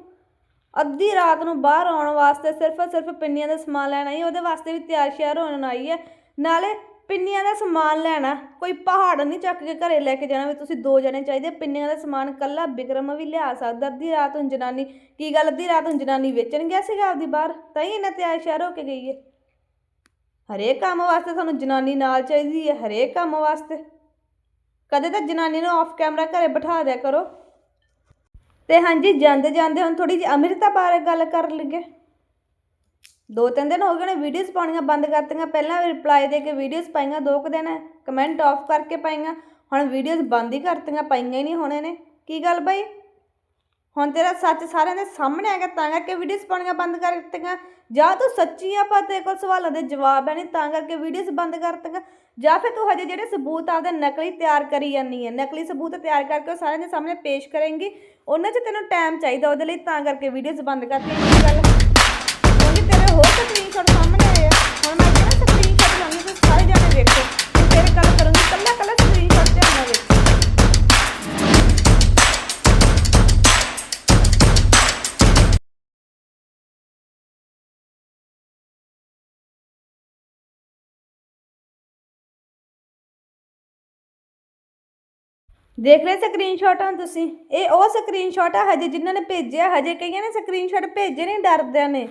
ਅੱਧੀ ਰਾਤ ਨੂੰ ਬਾਹਰ ਆਉਣ ਵਾਸਤੇ ਸਿਰਫ ਸਿਰਫ ਪਿੰਨੀਆਂ ਦਾ ਸਮਾਨ ਲੈਣ ਆਈ ਉਹਦੇ ਵਾਸਤੇ ਵੀ ਤਿਆਰ ਸ਼ਿਆਰ ਹੋਣ ਆਈ ਹੈ ਨਾਲੇ ਪਿੰਨੀਆਂ ਦਾ ਸਮਾਨ ਲੈਣਾ। ਕੋਈ ਪਹਾੜ ਨਹੀਂ ਚੱਕ ਕੇ ਘਰੇ ਲੈ ਕੇ ਜਾਣਾ ਵੀ ਤੁਸੀਂ ਦੋ ਜਣੇ ਚਾਹੀਦੇ। ਪਿੰਨੀਆਂ ਦਾ ਸਮਾਨ ਕੱਲਾ ਬਿਕਰਮ ਵੀ ਲਿਆ ਸਕਦਾ। ਅੱਧੀ ਰਾਤ ਹੁਣ ਜਨਾਨੀ, ਕੀ ਗੱਲ ਅੱਧੀ ਰਾਤ ਹੁਣ ਜਨਾਨੀ ਵੇਚਣ ਗਿਆ ਸੀਗਾ ਆਪਦੀ ਬਾਹਰ? ਤਾਂ ਹੀ ਇਹਨਾਂ ਤਿਆਰ ਸ਼ਹਿਰ ਹੋ ਕੇ ਗਈ ਹੈ ਹਰੇਕ ਕੰਮ ਵਾਸਤੇ ਤੁਹਾਨੂੰ ਜਨਾਨੀ ਨਾਲ ਚਾਹੀਦੀ ਹੈ ਹਰੇਕ ਕੰਮ ਵਾਸਤੇ। ਕਦੇ ਤਾਂ ਜਨਾਨੀ ਨੂੰ ਆਫ ਕੈਮਰਾ ਘਰੇ ਬਿਠਾ ਦਿਆ ਕਰੋ। ਤੇ ਹਾਂਜੀ ਜਾਂਦੇ ਜਾਂਦੇ ਹੁਣ ਥੋੜੀ ਜਿਹੀ ਅੰਮ੍ਰਿਤਾ ਬਾਰੇ ਗੱਲ ਕਰ ਲਈਏ। ਦੋ ਤਿੰਨ ਦਿਨ ਹੋ ਗਏ ਨੇ ਵੀਡੀਓਜ਼ ਪਾਉਣੀਆਂ ਬੰਦ ਕਰਤੀਆਂ। ਪਹਿਲਾਂ ਰਿਪਲਾਈ ਦੇ ਕੇ ਵੀਡੀਓਜ਼ ਪਾਈਆਂ, ਦੋ ਕੁ ਦਿਨ ਕਮੈਂਟ ਆਫ ਕਰਕੇ ਪਾਈਆਂ। ਹੁਣ ਵੀਡੀਓਜ਼ ਬੰਦ ਹੀ ਕਰਤੀਆਂ, ਪਾਈਆਂ ਹੀ ਨਹੀਂ ਹੋਣੇ ਨੇ। ਕੀ ਗੱਲ ਬਈ? ਹੁਣ ਤੇਰਾ ਸੱਚ ਸਾਰਿਆਂ ਦੇ ਸਾਹਮਣੇ ਆ ਗਿਆ, ਤਾਂ ਕਰਕੇ ਵੀਡੀਓਜ਼ ਪਾਉਣੀਆਂ ਬੰਦ ਕਰ ਦਿੱਤੀਆਂ ਜਾਂ ਤੂੰ ਸੱਚੀ ਆ ਪਰ ਤੇਰੇ ਕੋਲ ਸਵਾਲਾਂ ਦੇ ਜਵਾਬ ਹੈ ਨਹੀਂ ਤਾਂ ਕਰਕੇ ਵੀਡੀਓਜ਼ ਬੰਦ ਕਰ ਦਿੱਤੀਆਂ ਜਾਂ ਫਿਰ ਤੂੰ ਹਜੇ ਜਿਹੜੇ ਸਬੂਤ ਆਪਦੇ ਨਕਲੀ ਤਿਆਰ ਕਰੀ ਜਾਂਦੀ ਹੈ, ਨਕਲੀ ਸਬੂਤ ਤਿਆਰ ਕਰਕੇ ਉਹ ਸਾਰਿਆਂ ਦੇ ਸਾਹਮਣੇ ਪੇਸ਼ ਕਰੇਂਗੀ, ਉਹਨਾਂ 'ਚ ਤੈਨੂੰ ਟਾਈਮ ਚਾਹੀਦਾ ਉਹਦੇ ਲਈ, ਤਾਂ ਕਰਕੇ ਵੀਡੀਓਜ਼ ਬੰਦ ਕਰਤੀਆਂ। ਇਹ ਗੱਲ? ਕਿਉਂਕਿ ਤੇਰੇ ਹੋਰ ਸਕਰੀਨਸ਼ਾਟ ਸਾਹਮਣੇ ਆਏ ਆ। ਹੁਣ ਮੈਂ ਕਿਹਾ ਸਕਰੀਨਸ਼ਾਟ ਲਾਉਣੀ ਤੁਸੀਂ ਸਾਰੇ ਜਾਣੇ ਵੇਖੋ। ਤੇ ਤੇਰੇ ਗੱਲ ਕਰੂੰਗੀ ਕੱਲਾ ਕੱਲਾ ਸਕਰੀਨਸ਼ਾਟ ਧਿਆਨ ਨਾਲ ਵੇਖੋ। ਦੇਖ ਰਹੇ ਸਕਰੀਨਸ਼ਾਟਾਂ ਤੁਸੀਂ? ਇਹ ਉਹ ਸਕਰੀਨਸ਼ਾਟ ਆ ਹਜੇ ਜਿਨ੍ਹਾਂ ਨੇ ਭੇਜਿਆ, ਹਜੇ ਕਈਆਂ ਨੇ ਸਕਰੀਨਸ਼ਾਟ ਭੇਜੇ ਨਹੀਂ ਡਰਦਿਆਂ ਨੇ।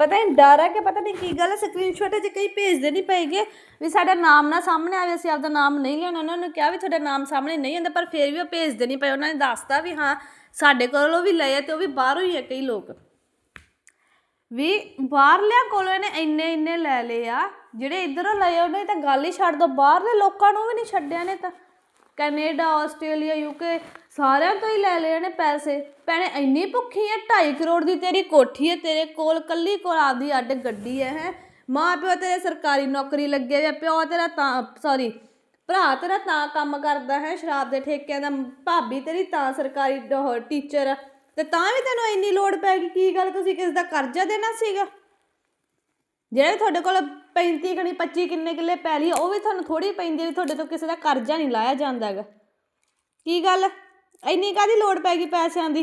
ਪਤਾ ਨਹੀਂ ਡਰ ਆ ਕਿ ਪਤਾ ਨਹੀਂ ਕੀ ਗੱਲ ਸਕਰੀਨਸ਼ਾਟ ਜੇ ਕਈ ਭੇਜਦੇ ਨਹੀਂ ਪਏਗੇ ਵੀ ਸਾਡਾ ਨਾਮ ਨਾ ਸਾਹਮਣੇ ਆਵੇ, ਅਸੀਂ ਆਪਦਾ ਨਾਮ ਨਹੀਂ ਲੈਣਾ, ਉਹਨਾਂ ਨੂੰ ਕਿਹਾ ਵੀ ਤੁਹਾਡਾ ਨਾਮ ਸਾਹਮਣੇ ਨਹੀਂ ਆਉਂਦਾ, ਪਰ ਫਿਰ ਵੀ ਉਹ ਭੇਜਦੇ ਨਹੀਂ ਪਏ, ਉਹਨਾਂ ਨੇ ਦੱਸਤਾ ਵੀ ਹਾਂ, ਸਾਡੇ ਕੋਲੋਂ ਵੀ ਲਏ ਆ ਤੇ ਉਹ ਵੀ ਬਾਹਰੋਂ ਹੀ ਆ ਕਈ ਲੋਕ। ਵੀ ਬਾਹਰਲਿਆਂ ਕੋਲੋਂ ਇਹਨੇ ਇੰਨੇ ਇੰਨੇ ਲੈ ਲਏ ਆ, ਜਿਹੜੇ ਇਧਰੋਂ ਲਏ ਉਹਨੇ ਤਾਂ ਗੱਲ ਹੀ ਛੱਡ ਦੋ, ਬਾਹਰਲੇ ਲੋਕਾਂ ਨੂੰ ਵੀ ਨਹੀਂ ਛੱਡਿਆ ਨੇ ਤਾਂ। ਕੈਨੇਡਾ ਆਸਟ੍ਰੇਲੀਆ ਯੂਕੇ ਸਾਰਿਆਂ ਤੋਂ ਹੀ ਲੈ ਲਏ ਨੇ ਪੈਸੇ। ਭੈਣੇ ਇੰਨੀ ਭੁੱਖੀ ਹੈ 2.5 ਕਰੋੜ ਦੀ ਤੇਰੀ ਕੋਠੀ ਹੈ ਤੇਰੇ ਕੋਲ ਕੱਲੀ ਕੋਲ ਆਪਦੀ ਅੱਡ ਗੱਡੀ ਹੈ ਹੈ। ਮਾਂ ਪਿਓ ਤੇਰੇ ਸਰਕਾਰੀ ਨੌਕਰੀ ਲੱਗੇ ਹੋਏ ਆ, ਪਿਓ ਤੇਰਾ ਤਾਂ ਸੌਰੀ ਭਰਾ ਤੇਰਾ ਤਾਂ ਕੰਮ ਕਰਦਾ ਹੈ ਸ਼ਰਾਬ ਦੇ ਠੇਕਿਆਂ ਦਾ ਭਾਬੀ ਤੇਰੀ ਤਾਂ ਸਰਕਾਰੀ ਟੀਚਰ ਆ ਤੇ ਤਾਂ ਵੀ ਤੈਨੂੰ ਇੰਨੀ ਲੋੜ ਪੈ ਗਈ ਕੀ ਗੱਲ ਤੁਸੀਂ ਕਿਸ ਦਾ ਕਰਜ਼ਾ ਦੇਣਾ ਸੀਗਾ? ਜਿਹੜੇ ਤੁਹਾਡੇ ਕੋਲ 35 ਕਣੀ 25 ਕਿੰਨੇ ਕਿੱਲੇ ਪੈਲੀ ਆ ਉਹ ਵੀ ਤੁਹਾਨੂੰ ਥੋੜੀ ਪੈਂਦੀ ਹੈ ਵੀ ਤੁਹਾਡੇ ਤੋਂ ਕਿਸੇ ਦਾ ਕਰਜ਼ਾ ਨਹੀਂ ਲਾਇਆ ਜਾਂਦਾ ਹੈਗਾ। ਕੀ ਗੱਲ? ਇੰਨੀ ਕਾਦੀ ਲੋੜ ਪੈ ਗਈ ਪੈਸਿਆਂ ਦੀ?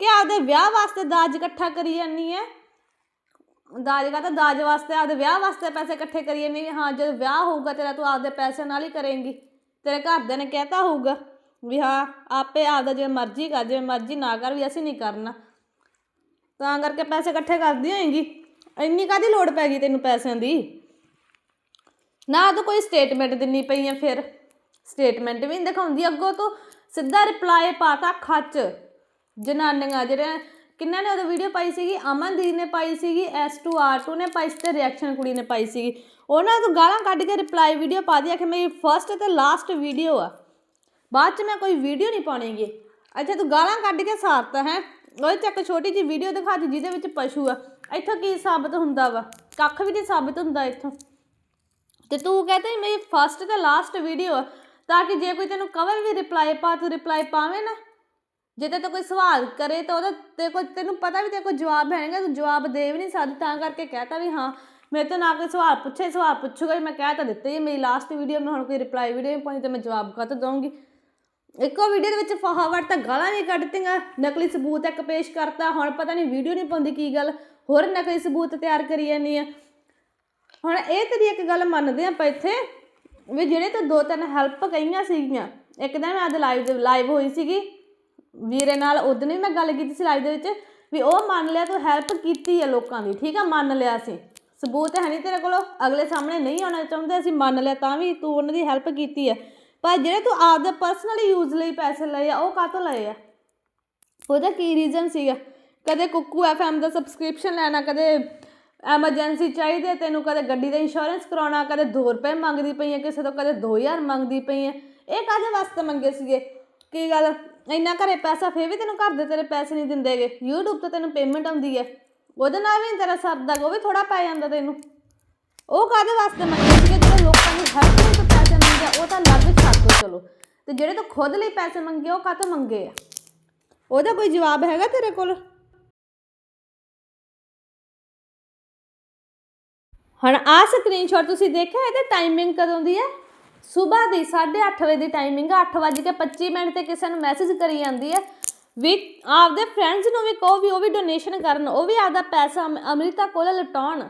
ਕਿ ਆਪਦੇ ਵਿਆਹ ਵਾਸਤੇ ਦਾਜ ਇਕੱਠਾ ਕਰੀ ਜਾਨੀ ਹੈ ਦਾਜ ਕਾ ਤਾਂ ਦਾਜ ਵਾਸਤੇ ਆਪਦੇ ਵਿਆਹ ਵਾਸਤੇ ਪੈਸੇ ਇਕੱਠੇ ਕਰੀ ਜਾਨੀ ਵੀ ਹਾਂ, ਜਦੋਂ ਵਿਆਹ ਹੋਊਗਾ ਤੇਰਾ ਤੂੰ ਆਪਦੇ ਪੈਸੇ ਨਾਲ ਹੀ ਕਰੇਂਗੀ। ਤੇਰੇ ਘਰਦਿਆਂ ਨੇ ਕਹਿਤਾ ਹੋਊਗਾ ਵੀ ਹਾਂ, ਆਪੇ ਆਪਦਾ ਜਿਵੇਂ ਮਰਜ਼ੀ ਕਰ, ਜਿਵੇਂ ਮਰਜ਼ੀ ਨਾ ਕਰ ਵੀ ਅਸੀਂ ਨਹੀਂ ਕਰਨਾ। ਤਾਂ ਕਰਕੇ ਪੈਸੇ ਇਕੱਠੇ ਕਰਦੀ ਹੋਏਗੀ। ਇੰਨੀ ਕਾਦੀ ਲੋੜ ਪੈ ਗਈ ਤੈਨੂੰ ਪੈਸਿਆਂ ਦੀ? ਨਾ ਤਾਂ ਕੋਈ ਸਟੇਟਮੈਂਟ ਦਿੰਨੀ ਪਈ ਆ ਫਿਰ। ਸਟੇਟਮੈਂਟ ਵੀ ਨਹੀਂ ਦਿਖਾਉਂਦੀ। ਅੱਗੋਂ ਤੋਂ ਸਿੱਧਾ ਰਿਪਲਾਈ ਪਾਤਾ ਖੱਚ। ਜਨਾਨੀਆਂ ਜਿਹੜੇ ਕਿੰਨਾਂ ਨੇ ਉਹ ਵੀਡੀਓ ਪਾਈ ਸੀਗੀ? ਅਮਨਦੀਪ ਨੇ ਪਾਈ ਸੀਗੀ S2R2 ਨੇ ਪਾਈ ਸੀ ਤੇ ਰਿਐਕਸ਼ਨ ਕੁੜੀ ਨੇ ਪਾਈ ਸੀਗੀ। ਉਹਨਾਂ ਤੋਂ ਗਾਲਾਂ ਕੱਢ ਕੇ ਰਿਪਲਾਈ ਵੀਡੀਓ ਪਾ ਦਿਆ ਕਿ ਮੇਰੀ ਫਰਸਟ ਤੇ ਲਾਸਟ ਵੀਡੀਓ ਆ। ਬਾਅਦ ਚ ਮੈਂ ਕੋਈ ਵੀਡੀਓ ਨਹੀਂ ਪਾਉਣੀਗੀ ਅੱਛਾ, ਤੂੰ ਗਾਲਾਂ ਕੱਢ ਕੇ ਸਾਰਤਾ ਹੈ। ਉਹਦੇ ਚ ਇੱਕ ਛੋਟੀ ਜਿਹੀ ਵੀਡੀਓ ਦਿਖਾਤੀ ਜਿਹਦੇ ਵਿੱਚ ਪਸ਼ੂ ਆ। ਇੱਥੋਂ ਕੀ ਸਾਬਤ ਹੁੰਦਾ ਵਾ? ਕੱਖ ਵੀ ਨਹੀਂ ਸਾਬਤ ਹੁੰਦਾ ਇੱਥੋਂ। ਤੇ ਤੂੰ ਕਹਤੇ ਮੇਰੀ ਫਸਟ ਤੇ ਲਾਸਟ ਵੀਡੀਓ ਆ, ਤਾਂ ਕਿ ਜੇ ਕੋਈ ਤੈਨੂੰ ਕਵੇ ਵੀ ਰਿਪਲਾਈ ਪਾ, ਤੂੰ ਰਿਪਲਾਈ ਪਾਵੇਂ ਨਾ। ਜੇ ਤੇ ਕੋਈ ਸਵਾਲ ਕਰੇ ਤਾਂ ਉਹਦਾ ਤੇ ਕੋਈ ਤੈਨੂੰ ਪਤਾ ਵੀ ਤੇ ਕੋਈ ਜਵਾਬ ਹੈਗਾ ਤੂੰ ਜਵਾਬ ਦੇ ਵੀ ਨਹੀਂ ਸਕਦੀ, ਤਾਂ ਕਰਕੇ ਕਹਤਾ ਵੀ ਹਾਂ, ਮੇਰੇ ਤੋਂ ਨਾ ਕੋਈ ਸਵਾਲ ਪੁੱਛੇ, ਸਵਾਲ ਪੁੱਛੂਗਾ ਹੀ ਮੈਂ ਕਹਿ ਤਾਂ ਦਿੱਤੇ ਹੀ ਮੇਰੀ ਲਾਸਟ ਵੀਡੀਓ ਮੈਂ ਹੁਣ ਕੋਈ ਰਿਪਲਾਈ ਵੀਡੀਓ ਨਹੀਂ ਪਾਉਣੀ ਤੇ ਮੈਂ ਜਵਾਬ ਕਾਹਤੋਂ ਦਊਂਗੀ। ਇੱਕੋ ਵੀਡੀਓ ਦੇ ਵਿੱਚ ਫਹਾਵੜ ਤਾਂ ਗਾਲਾਂ ਵੀ ਕੱਢਤੀਆਂ, ਨਕਲੀ ਸਬੂਤ ਇੱਕ ਪੇਸ਼ ਕਰਤਾ, ਹੁਣ ਪਤਾ ਨਹੀਂ ਵੀਡੀਓ ਨਹੀਂ ਪਾਉਂਦੀ ਕੀ ਗੱਲ, ਹੋਰ ਨਕਲੀ ਸਬੂਤ ਤਿਆਰ ਕਰੀ ਜਾਂਦੀ ਆ। ਹੁਣ ਇਹ ਤੇਰੀ ਇੱਕ ਗੱਲ ਮੰਨਦੇ ਆਪਾਂ ਇੱਥੇ, ਵੀ ਜਿਹੜੇ ਤਾਂ ਦੋ ਤਿੰਨ ਹੈਲਪ ਕਹੀਆਂ ਸੀਗੀਆਂ, ਇੱਕ ਦਿਨ ਮੈਂ ਅੱਜ ਲਾਈਵ ਲਾਈਵ ਹੋਈ ਸੀਗੀ, ਵੀਰੇ ਨਾਲ ਉਦੋਂ ਵੀ ਮੈਂ ਗੱਲ ਕੀਤੀ ਸੀ ਲਾਈਵ ਦੇ ਵਿੱਚ, ਵੀ ਉਹ ਮੰਨ ਲਿਆ ਤੂੰ ਹੈਲਪ ਕੀਤੀ ਹੈ ਲੋਕਾਂ ਦੀ, ਠੀਕ ਆ, ਮੰਨ ਲਿਆ ਸੀ। ਸਬੂਤ ਹੈ ਨਹੀਂ ਤੇਰੇ ਕੋਲ, ਅਗਲੇ ਸਾਹਮਣੇ ਨਹੀਂ ਆਉਣਾ ਚਾਹੁੰਦੇ, ਅਸੀਂ ਮੰਨ ਲਿਆ ਤਾਂ ਵੀ ਤੂੰ ਉਹਨਾਂ ਦੀ ਹੈਲਪ ਕੀਤੀ ਹੈ ਪਰ ਜਿਹੜੇ ਤੂੰ ਆਪਦੇ ਪਰਸਨਲੀ ਯੂਜ਼ ਲਈ ਪੈਸੇ ਲਏ ਆ, ਉਹ ਕਾਹਤੋਂ ਲਏ ਆ? ਉਹਦਾ ਕੀ ਰੀਜ਼ਨ ਸੀਗਾ? ਕਦੇ ਕੁੱਕੂ ਐਫਐਮ ਦਾ ਸਬਸਕ੍ਰਿਪਸ਼ਨ ਲੈਣਾ, ਕਦੇ ਐਮਰਜੈਂਸੀ ਚਾਹੀਦੀ ਹੈ ਤੈਨੂੰ ਕਦੇ ਗੱਡੀ ਦਾ ਇੰਸ਼ੋਰੈਂਸ ਕਰਾਉਣਾ ਕਦੇ 2 ਰੁਪਏ ਮੰਗਦੀ ਪਈ ਹੈ ਕਿਸੇ ਤੋਂ ਕਦੇ 2000 ਮੰਗਦੀ ਪਈ ਹੈ ਇਹ ਕਾਹਦੇ ਵਾਸਤੇ ਮੰਗੇ ਸੀਗੇ? ਕੀ ਗੱਲ? ਇੰਨਾ ਘਰੇ ਪੈਸਾ ਫੇਰ ਵੀ ਤੈਨੂੰ ਘਰ ਦੇ ਤੇਰੇ ਪੈਸੇ ਨਹੀਂ ਦਿੰਦੇਗੇ? YouTube ਤੋਂ ਤੈਨੂੰ ਪੇਮੈਂਟ ਆਉਂਦੀ ਹੈ ਉਹਦੇ ਨਾਲ ਵੀ ਤੇਰਾ ਸਰਦਾ ਗਾ, ਉਹ ਵੀ ਥੋੜਾ ਪੈ ਜਾਂਦਾ ਤੈਨੂੰ। ਉਹ ਕਾਹਦੇ ਵਾਸਤੇ ਮੰਗੇ ਸੀਗੇ? ਜਿਹੜੇ ਲੋਕਾਂ ਨੂੰ ਹਰ ਲਈ ਤੋਂ ਪੈਸੇ ਮੰਗਿਆ ਉਹ ਤਾਂ ਲੱਗ ਛੱਡ ਚਲੋ। ਤੇ ਜਿਹੜੇ ਤੂੰ ਖੁਦ ਲਈ ਪੈਸੇ ਮੰਗੇ ਉਹ ਕਾਹਤੋਂ ਮੰਗੇ ਆ? ਉਹਦਾ ਕੋਈ ਜਵਾਬ ਹੈਗਾ ਤੇਰੇ ਕੋਲ? ਹੁਣ ਆ ਸਕਰੀਨਸ਼ਾਟ ਤੁਸੀਂ ਦੇਖਿਆ, ਇਹਦੇ ਟਾਈਮਿੰਗ ਕਦੋਂ ਦੀ ਹੈ? ਸਵੇਰ ਦੀ 8:30 ਵਜੇ ਦੀ ਟਾਈਮਿੰਗ ਆ 8:25 ਮਿੰਟ ਤੇ ਕਿਸੇ ਨੂੰ ਮੈਸੇਜ ਕਰੀ ਜਾਂਦੀ ਹੈ। ਵੀ ਆਪਦੇ ਫਰੈਂਡਸ ਨੂੰ ਵੀ ਕਹੋ ਵੀ ਉਹ ਵੀ ਡੋਨੇਸ਼ਨ ਕਰਨ, ਉਹ ਵੀ ਆਪਦਾ ਪੈਸਾ ਅਮ- ਅੰਮ੍ਰਿਤਾ ਕੋਲ ਲਟਾਉਣ।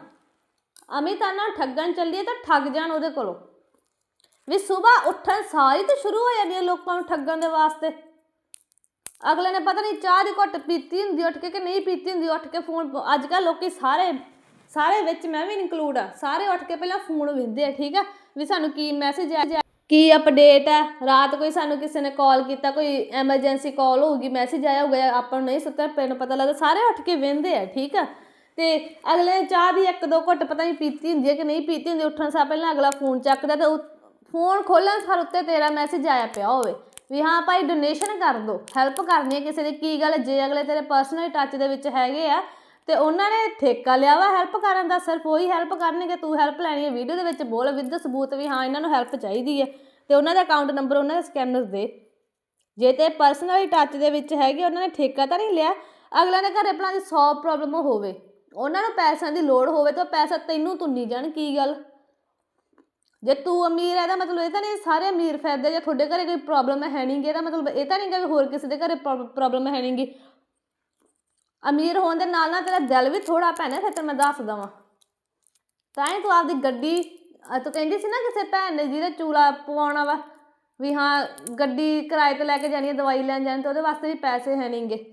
ਅਮਿਤਾ ਨਾਲ ਠੱਗਣ ਚੱਲੀਏ ਤਾਂ ਠੱਗ ਜਾਣ ਉਹਦੇ ਕੋਲੋਂ। ਵੀ ਸਵੇਰ ਉੱਠਣ ਸਾਰੀ ਹੀ ਤਾਂ ਸ਼ੁਰੂ ਹੋ ਜਾਂਦੀ ਹੈ ਲੋਕਾਂ ਨੂੰ ਠੱਗਣ ਦੇ ਵਾਸਤੇ। ਅਗਲੇ ਨੇ ਪਤਾ ਨਹੀਂ ਚਾਹ ਦੀ ਘੁੱਟ ਪੀਤੀ ਹੁੰਦੀ, ਉੱਠ ਕੇ ਕਿ ਨਹੀਂ ਪੀਤੀ ਹੁੰਦੀ, ਉੱਠ ਕੇ ਫੋਨ, ਅੱਜ ਕੱਲ੍ਹ ਲੋਕੀ ਸਾਰੇ ਸਾਰੇ ਵਿੱਚ ਮੈਂ ਵੀ ਇਨਕਲੂਡ ਆ। ਸਾਰੇ ਉੱਠ ਕੇ ਪਹਿਲਾਂ ਫੋਨ ਵੇਖਦੇ ਆ, ਠੀਕ ਆ? ਵੀ ਸਾਨੂੰ ਕੀ ਮੈਸੇਜ ਆ ਕੀ ਅਪਡੇਟ ਹੈ ਰਾਤ ਕੋਈ ਸਾਨੂੰ ਕਿਸੇ ਨੇ ਕਾਲ ਕੀਤਾ, ਕੋਈ ਐਮਰਜੈਂਸੀ ਕਾਲ ਹੋਊਗੀ ਮੈਸੇਜ ਆਇਆ ਹੋਊਗਾ ਆਪਾਂ ਨੂੰ ਨਹੀਂ ਸੁੱਤਾ ਪਏ ਪਤਾ ਲੱਗਦਾ, ਸਾਰੇ ਉੱਠ ਕੇ ਵੇਂਦੇ ਆ, ਠੀਕ ਆ? ਤੇ ਅਗਲੇ ਚਾਹ ਦੀ ਇੱਕ ਦੋ ਘੁੱਟ ਪਤਾ ਨਹੀਂ ਪੀਤੀ ਹੁੰਦੀ ਹੈ ਕਿ ਨਹੀਂ ਪੀਤੀ ਹੁੰਦੀ, ਉੱਠਣ ਸਾਰ ਪਹਿਲਾਂ ਅਗਲਾ ਫੋਨ ਚੱਕਦਾ ਤੇ ਫੋਨ ਖੋਲਣ ਸਾਰ ਉੱਤੇ ਤੇਰਾ ਮੈਸੇਜ ਆਇਆ ਪਿਆ ਹੋਵੇ। ਵੀ ਹਾਂ ਭਾਈ ਡੋਨੇਸ਼ਨ ਕਰ ਦੋ ਹੈਲਪ ਕਰਨੀ ਹੈ ਕਿਸੇ ਦੀ, ਕੀ ਗੱਲ ਜੇ ਅਗਲੇ ਤੇਰੇ ਪਰਸਨਲ ਟੱਚ ਦੇ ਵਿੱਚ ਹੈਗੇ ਆ ਤੇ ਉਹਨਾਂ ਨੇ ਠੇਕਾ ਲਿਆ ਵਾ ਹੈਲਪ ਕਰਨ ਦਾ, ਸਿਰਫ ਉਹੀ ਹੈਲਪ ਕਰਨਗੇ, ਤੂੰ ਹੈਲਪ ਲੈਣੀ ਹੈ ਵੀਡੀਓ ਦੇ ਵਿੱਚ ਬੋਲ ਵਿਦ ਸਬੂਤ ਵੀ ਹਾਂ, ਇਹਨਾਂ ਨੂੰ ਹੈਲਪ ਚਾਹੀਦੀ ਹੈ। ਤੇ ਉਹਨਾਂ ਦਾ ਅਕਾਊਂਟ ਨੰਬਰ ਉਹਨਾਂ ਦੇ ਸਕੈਨਰ ਦੇ। ਜੇ ਤੇ ਪਰਸਨਲੀ ਟੱਚ ਦੇ ਵਿੱਚ ਹੈਗੇ, ਉਹਨਾਂ ਨੇ ਠੇਕਾ ਤਾਂ ਨਹੀਂ ਲਿਆ, ਅਗਲਿਆਂ ਦੇ ਘਰੇ ਭਲਾ ਦੀ 100 ਪ੍ਰੋਬਲਮ ਹੋਵੇ, ਉਹਨਾਂ ਨੂੰ ਪੈਸਿਆਂ ਦੀ ਲੋੜ ਹੋਵੇ ਤਾਂ ਉਹ ਪੈਸਾ ਤੈਨੂੰ ਤੁੰਨੀ ਜਾਣ, ਕੀ ਗੱਲ? ਜੇ ਤੂੰ ਅਮੀਰ ਹੈ ਤਾਂ ਮਤਲਬ ਇਹ ਤਾਂ ਨਹੀਂ ਸਾਰੇ ਅਮੀਰ ਫੈਦੇ ਜੇ ਤੁਹਾਡੇ ਘਰੇ ਕੋਈ ਪ੍ਰੋਬਲਮ ਹੈ ਨਹੀਂ ਗੀ, ਇਹਦਾ ਮਤਲਬ ਇਹ ਤਾਂ ਨਹੀਂ ਕਿ ਵੀ ਹੋਰ ਕਿਸੇ ਦੇ ਘਰੇ ਪ੍ਰੋਬਲਮ ਹੈ ਨਹੀਂ ਗੀ। ਅਮੀਰ ਹੋਣ ਦੇ ਨਾਲ ਨਾਲ ਤੇਰਾ ਦਿਲ ਵੀ ਥੋੜਾ ਭੈਣੇ ਫਿਰ ਤੈਨੂੰ ਮੈਂ ਦੱਸ ਦਵਾਂ। ਤਾਂ ਹੀ ਤੂੰ ਆਪਦੀ ਗੱਡੀ ਅਹ ਤੂੰ ਕਹਿੰਦੀ ਸੀ ਨਾ ਕਿਸੇ ਭੈਣ ਨੇ ਜਿਹਦੇ ਚੂਲਾ ਪਵਾਉਣਾ ਵਾ ਵੀ ਹਾਂ ਗੱਡੀ ਕਿਰਾਏ ਤੇ ਲੈ ਕੇ ਜਾਣੀ ਹੈ ਦਵਾਈ ਲੈਣ ਜਾਣੀ ਤੇ ਉਹਦੇ ਵਾਸਤੇ ਵੀ ਪੈਸੇ ਹੈ ਨਹੀਂਗੇ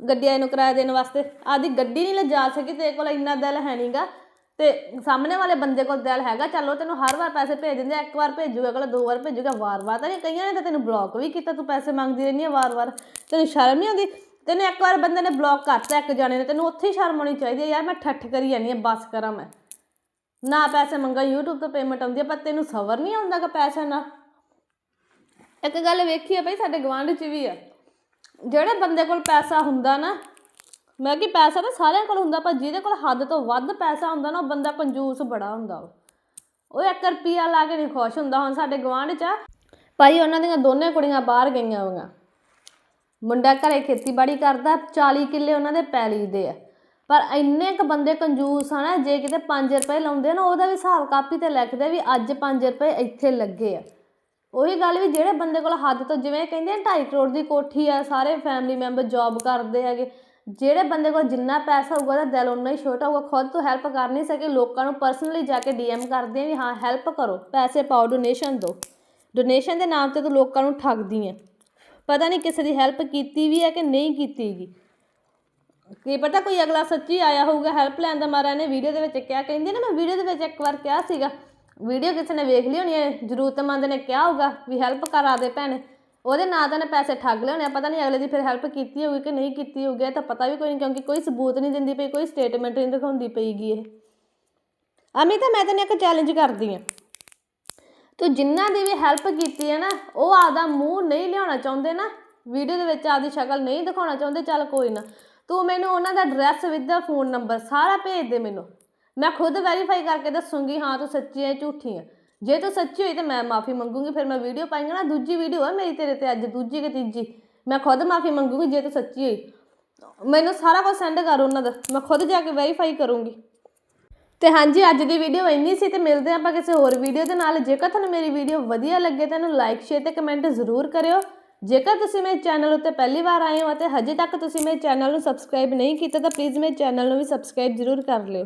ਗੱਡੀ ਆਏ ਨੂੰ ਕਿਰਾਇਆ ਦੇਣ ਵਾਸਤੇ। ਆਦੀ ਗੱਡੀ ਨਹੀਂ ਲਿਜਾ ਸਕੀ ਤੇਰੇ ਕੋਲ ਇੰਨਾ ਦਿਲ ਹੈ ਨਹੀਂਗਾ ਤੇ ਸਾਹਮਣੇ ਵਾਲੇ ਬੰਦੇ ਕੋਲ ਦਿਲ ਹੈਗਾ ਚੱਲ ਉਹ ਤੈਨੂੰ ਹਰ ਵਾਰ ਪੈਸੇ ਭੇਜ ਦਿੰਦੇ ਆ, ਇੱਕ ਵਾਰ ਭੇਜੂਗਾ ਅਗਲਾ ਦੋ ਵਾਰ ਭੇਜੂਗਾ ਵਾਰ-ਵਾਰ ਤਾਂ ਨਹੀਂ ਕਈਆਂ ਨੇ ਤਾਂ ਤੈਨੂੰ ਬਲੌਕ ਵੀ ਕੀਤਾ ਤੂੰ ਪੈਸੇ ਮੰਗਦੀ ਰਹਿੰਦੀ ਆ ਵਾਰ-ਵਾਰ। ਤੈਨੂੰ ਸ਼ਰਮ ਨਹੀਂ ਆਉਂਦੀ? ਤੈਨੂੰ ਇੱਕ ਵਾਰ ਬੰਦੇ ਨੇ ਬਲੌਕ ਕਰਤਾ, ਇੱਕ ਜਾਣੇ ਨੇ, ਤੈਨੂੰ ਉੱਥੇ ਹੀ ਸ਼ਰਮ ਆਉਣੀ ਚਾਹੀਦੀ ਹੈ, ਯਾਰ ਮੈਂ ਠੱਠ ਕਰੀ ਜਾਂਦੀ ਆ ਬਸ ਕਰਾਂ ਮੈਂ। ਨਾ ਪੈਸੇ ਮੰਗਾ, YouTube ਤੋਂ ਪੇਮੈਂਟ ਆਉਂਦੀ ਹੈ, ਪਰ ਤੈਨੂੰ ਸਬਰ ਨਹੀਂ ਆਉਂਦਾ ਕਿ ਪੈਸੇ ਨਾਲ। ਇੱਕ ਗੱਲ ਵੇਖੀ ਆ ਬਈ, ਸਾਡੇ ਗਵਾਂਢ 'ਚ ਵੀ ਆ। ਜਿਹੜੇ ਬੰਦੇ ਕੋਲ ਪੈਸਾ ਹੁੰਦਾ ਨਾ ਮੈਂ ਕਿ ਪੈਸਾ ਤਾਂ ਸਾਰਿਆਂ ਕੋਲ ਹੁੰਦਾ, ਪਰ ਜਿਹਦੇ ਕੋਲ ਹੱਦ ਤੋਂ ਵੱਧ ਪੈਸਾ ਹੁੰਦਾ ਨਾ, ਉਹ ਬੰਦਾ ਕੰਜੂਸ ਬੜਾ ਹੁੰਦਾ ਵਾ ਉਹ 1 ਰੁਪਿਆ ਲਾ ਕੇ ਨਹੀਂ ਖੁਸ਼ ਹੁੰਦਾ। ਹੁਣ ਸਾਡੇ ਗਵਾਂਢ 'ਚ ਆ, ਭਾਈ ਉਹਨਾਂ ਦੀਆਂ ਦੋਨੇ ਕੁੜੀਆਂ ਬਾਹਰ ਗਈਆਂ ਹੋਈਆਂ। ਮੁੰਡਾ ਘਰੇ ਖੇਤੀਬਾੜੀ ਕਰਦਾ 40 ਕਿੱਲੇ ਉਹਨਾਂ ਦੇ ਪੈਲੀ ਦੇ ਆ। ਪਰ ਇੰਨੇ ਕ ਬੰਦੇ ਕੰਜੂਸ ਆ ਨਾ, ਜੇ ਕਿਤੇ 5 ਰੁਪਏ ਲਾਉਂਦੇ ਨਾ, ਉਹਦਾ ਵੀ ਹਿਸਾਬ ਕਾਪੀ ਤੇ ਲਿਖਦੇ ਵੀ ਅੱਜ 5 ਰੁਪਏ ਇੱਥੇ ਲੱਗੇ ਆ। ਉਹੀ ਗੱਲ ਵੀ ਜਿਹੜੇ ਬੰਦੇ ਕੋਲ ਹੱਦ ਤੋਂ, ਜਿਵੇਂ ਕਹਿੰਦੇ ਆ 2.5 ਕਰੋੜ ਦੀ ਕੋਠੀ ਆ, ਸਾਰੇ ਫੈਮਿਲੀ ਮੈਂਬਰ ਜੌਬ ਕਰਦੇ ਹੈਗੇ। ਜਿਹੜੇ ਬੰਦੇ ਕੋਲ ਜਿੰਨਾ ਪੈਸਾ ਹੋਊਗਾ ਤਾਂ ਦਿਲ ਉਨਾ ਹੀ ਛੋਟਾ ਹੋਊਗਾ। ਖੁਦ ਤੋਂ ਹੈਲਪ ਕਰ ਨਹੀਂ ਸਕੇ, ਲੋਕਾਂ ਨੂੰ ਪਰਸਨਲੀ ਜਾ ਕੇ ਡੀਐਮ ਕਰਦੇ ਆ ਵੀ ਹਾਂ ਹੈਲਪ ਕਰੋ, ਪੈਸੇ ਪਾਓ ਡੋਨੇਸ਼ਨ ਦਿਓ। ਡੋਨੇਸ਼ਨ ਦੇ ਨਾਮ ਤੇ ਤੂੰ ਲੋਕਾਂ ਨੂੰ ਠੱਗਦੀ ਆ। ਪਤਾ ਨਹੀਂ ਕਿਸੇ ਦੀ ਹੈਲਪ ਕੀਤੀ ਵੀ ਹੈ ਕਿ ਨਹੀਂ ਕੀਤੀ ਗੀ। ਕੀ ਪਤਾ ਕੋਈ ਅਗਲਾ ਸੱਚੀ ਆਇਆ ਹੋਊਗਾ ਹੈਲਪ ਲੈਣ ਦਾ। ਮਾਰਾ ਨੇ ਵੀਡੀਓ ਦੇ ਵਿੱਚ ਕਿਹਾ ਕਹਿੰਦੀ ਨਾ ਮੈਂ ਵੀਡੀਓ ਦੇ ਵਿੱਚ ਇੱਕ ਵਾਰ ਕਿਹਾ ਸੀਗਾ ਵੀਡੀਓ ਕਿਸੇ ਨੇ ਵੇਖ ਲਈ ਹੋਣੀ ਹੈ ਜ਼ਰੂਰਤਮੰਦ ਨੇ ਕਿਹਾ ਹੋਊਗਾ ਵੀ ਹੈਲਪ ਕਰਾ ਦੇ ਭੈਣੇ। ਉਹਦੇ ਨਾਂ ਤਾਂ ਨੇ ਪੈਸੇ ਠੱਗ ਲਏ ਹੋਣੇ ਆ, ਪਤਾ ਨਹੀਂ ਅਗਲੇ ਦੀ ਫਿਰ ਹੈਲਪ ਕੀਤੀ ਹੋਊਗੀ ਕਿ ਨਹੀਂ ਕੀਤੀ ਹੋਊਗੀ ਇਹ ਤਾਂ ਪਤਾ ਵੀ ਕੋਈ ਨਹੀਂ ਕਿਉਂਕਿ ਕੋਈ ਸਬੂਤ ਨਹੀਂ ਦਿੰਦੀ ਪਈ ਕੋਈ ਸਟੇਟਮੈਂਟ ਨਹੀਂ ਦਿਖਾਉਂਦੀ ਪਈਗੀ ਇਹ। ਅਮੀ ਤਾਂ ਮੈਂ ਤੈਨੂੰ ਇੱਕ ਚੈਲੰਜ ਕਰਦੀ ਆ ਤੂੰ ਜਿਨ੍ਹਾਂ ਦੀ ਵੀ ਹੈਲਪ ਕੀਤੀ ਹੈ ਨਾ, ਉਹ ਆਪਦਾ ਮੂੰਹ ਨਹੀਂ ਲਿਆਉਣਾ ਚਾਹੁੰਦੇ ਨਾ। ਵੀਡੀਓ ਦੇ ਵਿੱਚ ਆਪਦੀ ਸ਼ਕਲ ਨਹੀਂ ਦਿਖਾਉਣਾ ਚਾਹੁੰਦੇ, ਚੱਲ ਕੋਈ ਨਾ। ਤੂੰ ਮੈਨੂੰ ਉਹਨਾਂ ਦਾ ਐਡਰੈਸ ਵਿਦ ਦਾ ਫੋਨ ਨੰਬਰ ਸਾਰਾ ਭੇਜ ਦੇ ਮੈਨੂੰ। ਮੈਂ ਖੁਦ ਵੈਰੀਫਾਈ ਕਰਕੇ ਦੱਸੂਗੀ, ਹਾਂ ਤੂੰ ਸੱਚੀ ਹੈ, ਝੂਠੀ ਹੈ। ਜੇ ਤੂੰ ਸੱਚੀ ਹੋਈ ਤਾਂ ਮੈਂ ਮਾਫੀ ਮੰਗੂਗੀ, ਫਿਰ ਮੈਂ ਵੀਡੀਓ ਪਾਈਂਗਾ ਨਾ। ਦੂਜੀ ਵੀਡੀਓ ਹੈ ਮੇਰੀ ਤੇਰੇ ਤੇ ਅੱਜ, ਦੂਜੀ ਕਿ ਤੀਜੀ। ਮੈਂ ਖੁਦ ਮਾਫੀ ਮੰਗੂਗੀ ਜੇ ਤੂੰ ਸੱਚੀ ਹੋਈ। ਮੈਨੂੰ ਸਾਰਾ ਕੁਝ ਸੈਂਡ ਕਰ ਉਹਨਾਂ ਦਾ। ਮੈਂ ਖੁਦ ਜਾ ਕੇ ਵੈਰੀਫਾਈ ਕਰੂੰਗੀ। ਤੇ ਹਾਂਜੀ, ਅੱਜ ਦੀ ਵੀਡੀਓ ਇੰਨੀ ਸੀ ਤੇ ਮਿਲਦੇ ਹਾਂ ਆਪਾਂ ਕਿਸੇ ਹੋਰ ਵੀਡੀਓ ਦੇ ਨਾਲ। ਜੇਕਰ ਤੁਹਾਨੂੰ ਮੇਰੀ ਵੀਡੀਓ ਵਧੀਆ ਲੱਗੇ ਤਾਂ ਇਹਨੂੰ ਲਾਈਕ ਸ਼ੇਅਰ ਤੇ ਕਮੈਂਟ ਜ਼ਰੂਰ ਕਰਿਓ। ਜੇਕਰ ਤੁਸੀਂ ਮੇਰੇ ਚੈਨਲ ਉੱਤੇ ਪਹਿਲੀ ਵਾਰ ਆਏ ਹੋ ਅਤੇ ਹਜੇ ਤੱਕ ਤੁਸੀਂ ਮੇਰੇ ਚੈਨਲ ਨੂੰ ਸਬਸਕ੍ਰਾਈਬ ਨਹੀਂ ਕੀਤਾ ਤਾਂ ਪਲੀਜ਼ ਮੇਰੇ ਚੈਨਲ ਨੂੰ ਵੀ ਸਬਸਕ੍ਰਾਈਬ ਜ਼ਰੂਰ ਕਰ ਲਿਓ।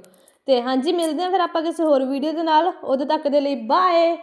ਤੇ ਹਾਂਜੀ, ਮਿਲਦੇ ਹਾਂ ਫਿਰ ਆਪਾਂ ਕਿਸੇ ਹੋਰ ਵੀਡੀਓ ਦੇ ਨਾਲ। ਉਦੋਂ ਤੱਕ ਦੇ ਲਈ ਬਾਏ